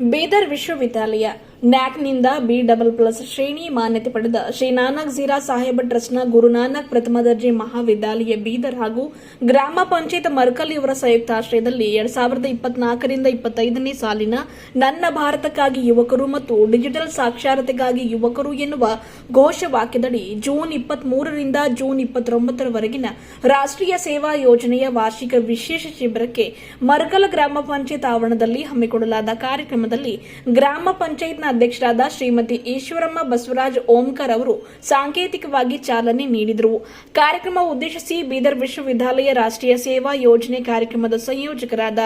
ಬೀದರ್ ವಿಶ್ವವಿದ್ಯಾಲಯ ನ್ಯಾಕ್ನಿಂದ B double plus ಶ್ರೇಣಿ ಮಾನ್ಯತೆ ಪಡೆದ ಶ್ರೀ ನಾನಕ್ ಜೀರಾ ಸಾಹೇಬ್ ಟ್ರಸ್ಟ್ನ ಗುರುನಾನಕ್ ಪ್ರಥಮ ದರ್ಜೆ ಮಹಾವಿದ್ಯಾಲಯ ಬೀದರ್ ಹಾಗೂ ಗ್ರಾಮ ಪಂಚಾಯತ್ ಮರ್ಕಲ್ ಇವರ ಸಂಯುಕ್ತಾಶ್ರಯದಲ್ಲಿ ಎರಡ್ ಸಾವಿರದ ಇಪ್ಪತ್ನಾಲ್ಕರಿಂದ ಇಪ್ಪತ್ತೈದನೇ ಸಾಲಿನ ನನ್ನ ಭಾರತಕ್ಕಾಗಿ ಯುವಕರು ಮತ್ತು ಡಿಜಿಟಲ್ ಸಾಕ್ಷರತೆಗಾಗಿ ಯುವಕರು ಎನ್ನುವ ಘೋಷವಾಕ್ಯದಡಿ ಜೂನ್ ಇಪ್ಪತ್ಮೂರರಿಂದ ಜೂನ್ ಇಪ್ಪತ್ತೊಂಬತ್ತರವರೆಗಿನ ರಾಷ್ಟ್ರೀಯ ಸೇವಾ ಯೋಜನೆಯ ವಾರ್ಷಿಕ ವಿಶೇಷ ಶಿಬಿರಕ್ಕೆ ಮರ್ಕಲ್ ಗ್ರಾಮ ಪಂಚಾಯತ್ ಆವರಣದಲ್ಲಿ ಹಮ್ಮಿಕೊಳ್ಳಲಾದ ಕಾರ್ಯಕ್ರಮದಲ್ಲಿ ಗ್ರಾಮ ಪಂಚಾಯತ್ನ ಅಧ್ಯಕ್ಷರಾದ ಶ್ರೀಮತಿ ಈಶ್ವರಮ್ಮ ಬಸವರಾಜ್ ಓಂಕರ್ ಅವರು ಸಾಂಕೇತಿಕವಾಗಿ ಚಾಲನೆ ನೀಡಿದರು. ಕಾರ್ಯಕ್ರಮ ಉದ್ದೇಶಿಸಿ ಬೀದರ್ ವಿಶ್ವವಿದ್ಯಾಲಯ ರಾಷ್ಟ್ರೀಯ ಸೇವಾ ಯೋಜನೆ ಕಾರ್ಯಕ್ರಮದ ಸಂಯೋಜಕರಾದ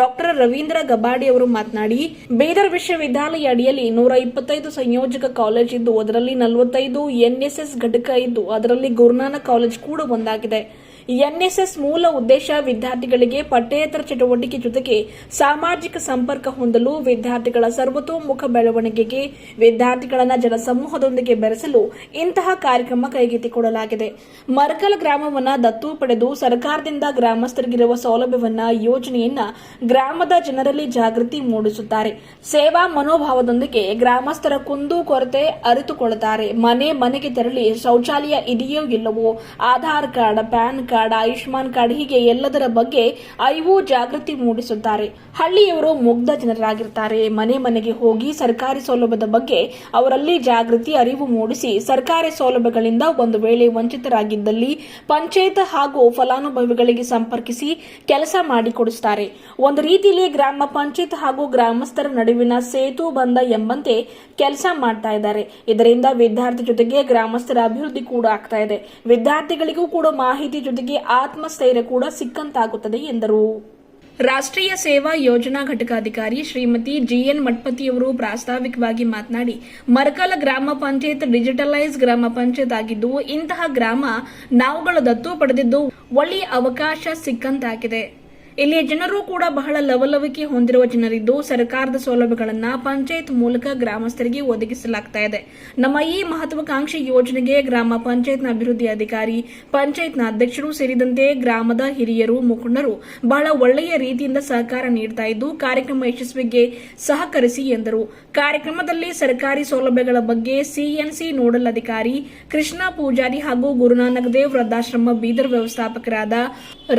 ಡಾಕ್ಟರ್ ರವೀಂದ್ರ ಗಬಾಡಿ ಅವರು ಮಾತನಾಡಿ, ಬೀದರ್ ವಿಶ್ವವಿದ್ಯಾಲಯ ಅಡಿಯಲ್ಲಿ ನೂರ ಇಪ್ಪತ್ತೈದು ಸಂಯೋಜಕ ಕಾಲೇಜ್ ಇದ್ದು, ಅದರಲ್ಲಿ ನಲವತ್ತೈದು ಎನ್ಎಸ್ಎಸ್ ಘಟಕ ಇದ್ದು, ಅದರಲ್ಲಿ ಗುರುನಾನಕ್ ಕಾಲೇಜ್ ಕೂಡ ಒಂದಾಗಿದೆ. ಎನ್ಎಸ್ಎಸ್ ಮೂಲ ಉದ್ದೇಶ ವಿದ್ಯಾರ್ಥಿಗಳಿಗೆ ಪಠ್ಯೇತರ ಚಟುವಟಿಕೆ ಜೊತೆಗೆ ಸಾಮಾಜಿಕ ಸಂಪರ್ಕ ಹೊಂದಲು ವಿದ್ಯಾರ್ಥಿಗಳ ಸರ್ವತೋಮುಖ ಬೆಳವಣಿಗೆಗೆ ವಿದ್ಯಾರ್ಥಿಗಳನ್ನ ಜನಸಮೂಹದೊಂದಿಗೆ ಬೆರೆಸಲು ಇಂತಹ ಕಾರ್ಯಕ್ರಮ ಕೈಗೆತ್ತಿಕೊಳ್ಳಲಾಗಿದೆ ಮರಕಲ್ ಗ್ರಾಮವನ್ನ ದತ್ತು ಪಡೆದು ಸರ್ಕಾರದಿಂದ ಗ್ರಾಮಸ್ಥರಿಗಿರುವ ಸೌಲಭ್ಯವನ್ನ, ಯೋಜನೆಯನ್ನ ಗ್ರಾಮದ ಜನರಲ್ಲಿ ಜಾಗೃತಿ ಮೂಡಿಸುತ್ತಾರೆ. ಸೇವಾ ಮನೋಭಾವದೊಂದಿಗೆ ಗ್ರಾಮಸ್ಥರ ಕುಂದು ಕೊರತೆ ಅರಿತುಕೊಳ್ಳುತ್ತಾರೆ. ಮನೆ ಮನೆಗೆ ತೆರಳಿ ಶೌಚಾಲಯ ಇದೆಯೋ ಇಲ್ಲವೋ, Aadhaar card, pan card Ayushman card ಹೀಗೆ ಎಲ್ಲದರ ಬಗ್ಗೆ ಅರಿವು ಜಾಗೃತಿ ಮೂಡಿಸುತ್ತಾರೆ. ಹಳ್ಳಿಯವರು ಮುಗ್ಧ ಜನರಾಗಿರ್ತಾರೆ. ಮನೆ ಮನೆಗೆ ಹೋಗಿ ಸರ್ಕಾರಿ ಸೌಲಭ್ಯದ ಬಗ್ಗೆ ಅವರಲ್ಲಿ ಜಾಗೃತಿ, ಅರಿವು ಮೂಡಿಸಿ ಸರ್ಕಾರಿ ಸೌಲಭ್ಯಗಳಿಂದ ಒಂದು ವೇಳೆ ವಂಚಿತರಾಗಿದ್ದಲ್ಲಿ ಪಂಚಾಯತ್ ಹಾಗೂ ಫಲಾನುಭವಿಗಳಿಗೆ ಸಂಪರ್ಕಿಸಿ ಕೆಲಸ ಮಾಡಿಕೊಡಿಸುತ್ತಾರೆ. ಒಂದು ರೀತಿಯಲ್ಲಿ ಗ್ರಾಮ ಪಂಚಾಯತ್ ಹಾಗೂ ಗ್ರಾಮಸ್ಥರ ನಡುವಿನ ಸೇತು ಬಂಧ ಎಂಬಂತೆ ಕೆಲಸ ಮಾಡ್ತಾ ಇದ್ದಾರೆ. ಇದರಿಂದ ವಿದ್ಯಾರ್ಥಿ ಜೊತೆಗೆ ಗ್ರಾಮಸ್ಥರ ಅಭಿವೃದ್ಧಿ ಕೂಡ ಆಗ್ತಾ ಇದೆ. ವಿದ್ಯಾರ್ಥಿಗಳಿಗೂ ಕೂಡ ಮಾಹಿತಿ ಜೊತೆಗೆ ಆತ್ಮಸ್ಥೈರ್ಯ ಕೂಡ ಸಿಕ್ಕಂತಾಗುತ್ತದೆ ಎಂದರು. ರಾಷ್ಟ್ರೀಯ ಸೇವಾ ಯೋಜನಾ ಘಟಕಾಧಿಕಾರಿ ಶ್ರೀಮತಿ ಜಿಎನ್ ಮಠಪತಿಯವರು ಪ್ರಾಸ್ತಾವಿಕವಾಗಿ ಮಾತನಾಡಿ, ಮರಕಲ ಗ್ರಾಮ ಪಂಚಾಯತ್ ಡಿಜಿಟಲೈಸ್ ಗ್ರಾಮ ಪಂಚಾಯತ್ ಆಗಿದ್ದು, ಇಂತಹ ಗ್ರಾಮ ನಾವುಗಳ ದತ್ತು ಪಡೆದಿದ್ದು ಒಳ್ಳೆಯ ಅವಕಾಶ ಸಿಕ್ಕಂತಾಗಿದೆ. ಇಲ್ಲಿಯ ಜನರು ಕೂಡ ಬಹಳ ಲವಲವಿಕೆ ಹೊಂದಿರುವ ಜನರಿದ್ದು ಸರ್ಕಾರದ ಸೌಲಭ್ಯಗಳನ್ನ ಪಂಚಾಯತ್ ಮೂಲಕ ಗ್ರಾಮಸ್ಥರಿಗೆ ಒದಗಿಸಲಾಗ್ತಾ ಇದೆ. ನಮ್ಮ ಈ ಮಹತ್ವಾಕಾಂಕ್ಷಿ ಯೋಜನೆಗೆ ಗ್ರಾಮ ಪಂಚಾಯತ್ನ ಅಭಿವೃದ್ಧಿ ಅಧಿಕಾರಿ, ಪಂಚಾಯತ್ನ ಅಧ್ಯಕ್ಷರು ಸೇರಿದಂತೆ ಗ್ರಾಮದ ಹಿರಿಯರು, ಮುಖಂಡರು ಬಹಳ ಒಳ್ಳೆಯ ರೀತಿಯಿಂದ ಸಹಕಾರ ನೀಡ್ತಾ ಇದ್ದು ಕಾರ್ಯಕ್ರಮ ಯಶಸ್ವಿಗೆ ಸಹಕರಿಸಿ ಎಂದರು. ಕಾರ್ಯಕ್ರಮದಲ್ಲಿ ಸರ್ಕಾರಿ ಸೌಲಭ್ಯಗಳ ಬಗ್ಗೆ ಸಿಎನ್ಸಿ ನೋಡಲ್ ಅಧಿಕಾರಿ, ಕೃಷ್ಣ ಪೂಜಾರಿ ಹಾಗೂ ಗುರುನಾನಕ್ ದೇವ್ ವೃದ್ಧಾಶ್ರಮ ಬೀದರ್ ವ್ಯವಸ್ಥಾಪಕರಾದ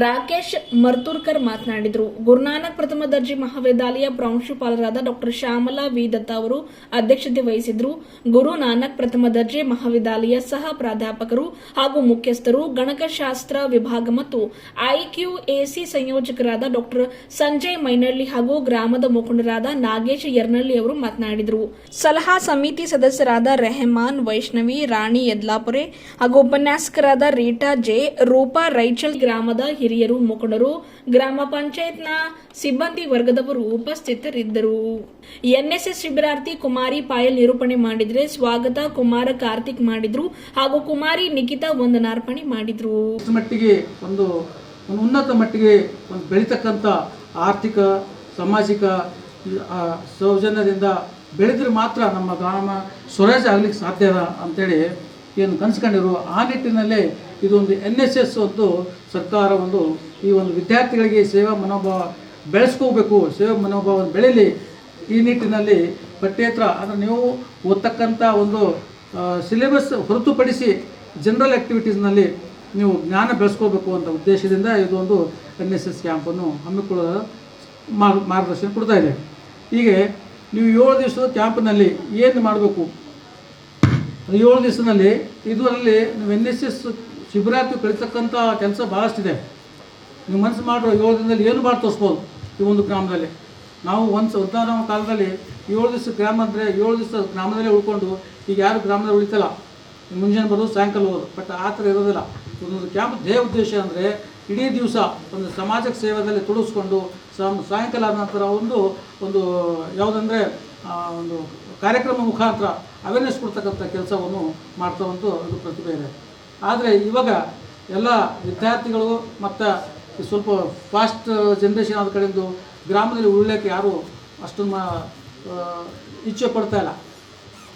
ರಾಕೇಶ್ ಮರ್ತೂರ್ಕರ್ ಮಾತನಾಡಿದರು. ಗುರುನಾನಕ್ ಪ್ರಥಮ ದರ್ಜೆ ಮಹಾವಿದ್ಯಾಲಯ ಪ್ರಾಂಶುಪಾಲರಾದ ಡಾಕ್ಟರ್ ಶ್ಯಾಮಲಾ ವಿ. ದತ್ತ ಅವರು ಅಧ್ಯಕ್ಷತೆ ವಹಿಸಿದ್ರು. ಗುರುನಾನಕ್ ಪ್ರಥಮ ದರ್ಜೆ ಮಹಾವಿದ್ಯಾಲಯ ಸಹ ಪ್ರಾಧ್ಯಾಪಕರು ಹಾಗೂ ಮುಖ್ಯಸ್ಥರು, ಗಣಕಶಾಸ್ತ್ರ ವಿಭಾಗ ಮತ್ತು ಐಕ್ಯೂಎಸಿ ಸಂಯೋಜಕರಾದ ಡಾಕ್ಟರ್ ಸಂಜಯ್ ಮೈನಳ್ಳಿ ಹಾಗೂ ಗ್ರಾಮದ ಮುಖಂಡರಾದ ನಾಗೇಶ್ ಯರ್ನಳ್ಳಿ ಅವರು ಮಾತನಾಡಿದರು. ಸಲಹಾ ಸಮಿತಿ ಸದಸ್ಯರಾದ ರೆಹಮಾನ್, ವೈಷ್ಣವಿ, ರಾಣಿ ಯದ್ಲಾಪುರೆ ಹಾಗೂ ಉಪನ್ಯಾಸಕರಾದ ರೀಟಾ ಜೆ, ರೂಪಾ ರೈಚಲ್ ಗ್ರಾಮದ ಹಿರಿಯರು, ಮುಖಂಡರು, ಗ್ರಾಮ ಪಂಚಾಯತ್ನ ಸಿಬ್ಬಂದಿ ವರ್ಗದವರು ಉಪಸ್ಥಿತರಿದ್ದರು. ಎನ್ಎಸ್ಎಸ್ ಶಿಬಿರಾರ್ಥಿ ಕುಮಾರಿ ಪಾಯಲ್ ನಿರೂಪಣೆ ಮಾಡಿದ್ರೆ ಸ್ವಾಗತ ಕುಮಾರ ಕಾರ್ತಿಕ್ ಮಾಡಿದ್ರು ಹಾಗೂ ಕುಮಾರಿ ನಿಖಿತಾ ವಂದನಾರ್ಪಣೆ ಮಾಡಿದ್ರು. ಮಟ್ಟಿಗೆ ಒಂದು ಒಂದು ಉನ್ನತ ಮಟ್ಟಿಗೆ ಒಂದು ಬೆಳೀತಕ್ಕಂಥ ಆರ್ಥಿಕ, ಸಾಮಾಜಿಕ ಸೌಜನ್ಯದಿಂದ ಬೆಳೆದ್ರೆ ಮಾತ್ರ ನಮ್ಮ ಗ್ರಾಮ ಸ್ವರಾಜ್ ಆಗ್ಲಿಕ್ಕೆ ಸಾಧ್ಯ ಅಂತೇಳಿ ಏನು ಕನ್ಸ್ಕೊಂಡಿರು. ಆ ನಿಟ್ಟಿನಲ್ಲೇ ಇದೊಂದು ಎನ್ ಎಸ್ ಎಸ್ ಒಂದು ಸರ್ಕಾರ ಒಂದು ಈ ಒಂದು ವಿದ್ಯಾರ್ಥಿಗಳಿಗೆ ಸೇವಾ ಮನೋಭಾವ ಬೆಳೆಸ್ಕೋಬೇಕು, ಸೇವಾ ಮನೋಭಾವ ಬೆಳೀಲಿ. ಈ ನಿಟ್ಟಿನಲ್ಲಿ ಪಠ್ಯೇತರ, ಅಂದರೆ ನೀವು ಓದ್ತಕ್ಕಂಥ ಒಂದು ಸಿಲೆಬಸ್ ಹೊರತುಪಡಿಸಿ ಜನರಲ್ ಆ್ಯಕ್ಟಿವಿಟೀಸ್ನಲ್ಲಿ ನೀವು ಜ್ಞಾನ ಬೆಳೆಸ್ಕೋಬೇಕು ಅಂತ ಉದ್ದೇಶದಿಂದ ಇದೊಂದು ಎನ್ ಎಸ್ ಎಸ್ ಕ್ಯಾಂಪನ್ನು ಹಮ್ಮಿಕೊಳ್ಳಲು ಮಾರ್, ಮಾರ್ಗದರ್ಶನ ಕೊಡ್ತಾ ಇದೆ. ಹೀಗೆ ನೀವು ಏಳು ದಿವಸದ ಕ್ಯಾಂಪ್ನಲ್ಲಿ ಏನು ಮಾಡಬೇಕು? ಏಳು ದಿವಸದಲ್ಲಿ ಇದರಲ್ಲಿ ನೀವು ಎನ್ ಎಸ್ ಎಸ್ ಶಿಬಿರಾರ್ಥಿ ಕಳಿತಕ್ಕಂಥ ಕೆಲಸ ಭಾಳಷ್ಟಿದೆ ನೀವು ಮನಸ್ಸು ಮಾಡಿರೋ ಏಳು ದಿನದಲ್ಲಿ ಏನು ಮಾಡಿ ತೋರಿಸ್ಬೋದು ಈ ಒಂದು ಗ್ರಾಮದಲ್ಲಿ? ನಾವು ಒಂದು ಉದ್ದಾನ ಕಾಲದಲ್ಲಿ ಏಳು ದಿವಸ ಗ್ರಾಮ ಅಂದರೆ ಏಳು ದಿವಸ ಗ್ರಾಮದಲ್ಲೇ ಉಳ್ಕೊಂಡು ಈಗ ಯಾರು ಗ್ರಾಮದಲ್ಲಿ ಉಳಿತಲ್ಲ. ಮುಂಜಾನೆ ಬರೋದು ಸಾಯಂಕಾಲ ಹೋಗೋದು. ಬಟ್ ಆ ಥರ ಇರೋದಿಲ್ಲ. ಒಂದೊಂದು ಕ್ಯಾಂಪ್ ದೇಹ ಉದ್ದೇಶ ಅಂದರೆ ಇಡೀ ದಿವಸ ಒಂದು ಸಮಾಜಕ್ಕೆ ಸೇವೆಯಲ್ಲಿ ತೊಡಗಿಸ್ಕೊಂಡು ಸಂ ಸಾಯಂಕಾಲ ಆದ ನಂತರ ಒಂದು ಒಂದು ಯಾವುದಂದರೆ ಒಂದು ಕಾರ್ಯಕ್ರಮ ಮುಖಾಂತರ ಅವೇರ್ನೆಸ್ ಕೊಡ್ತಕ್ಕಂಥ ಕೆಲಸವನ್ನು ಮಾಡ್ತಾ ಒಂದು ಅದು ಪ್ರತಿಭೆ ಇದೆ. ಆದರೆ ಇವಾಗ ಎಲ್ಲ ವಿದ್ಯಾರ್ಥಿಗಳು ಮತ್ತು ಸ್ವಲ್ಪ ಫಾಸ್ಟ್ ಜನ್ರೇಷನ್ ಆದ ಕಡೆಯಿಂದ ಗ್ರಾಮದಲ್ಲಿ ಉಳ್ಲಿಕ್ಕೆ ಯಾರು ಅಷ್ಟೊಂದು ಮಾ- ಇಚ್ಛೆ ಪಡ್ತಾ ಇಲ್ಲ.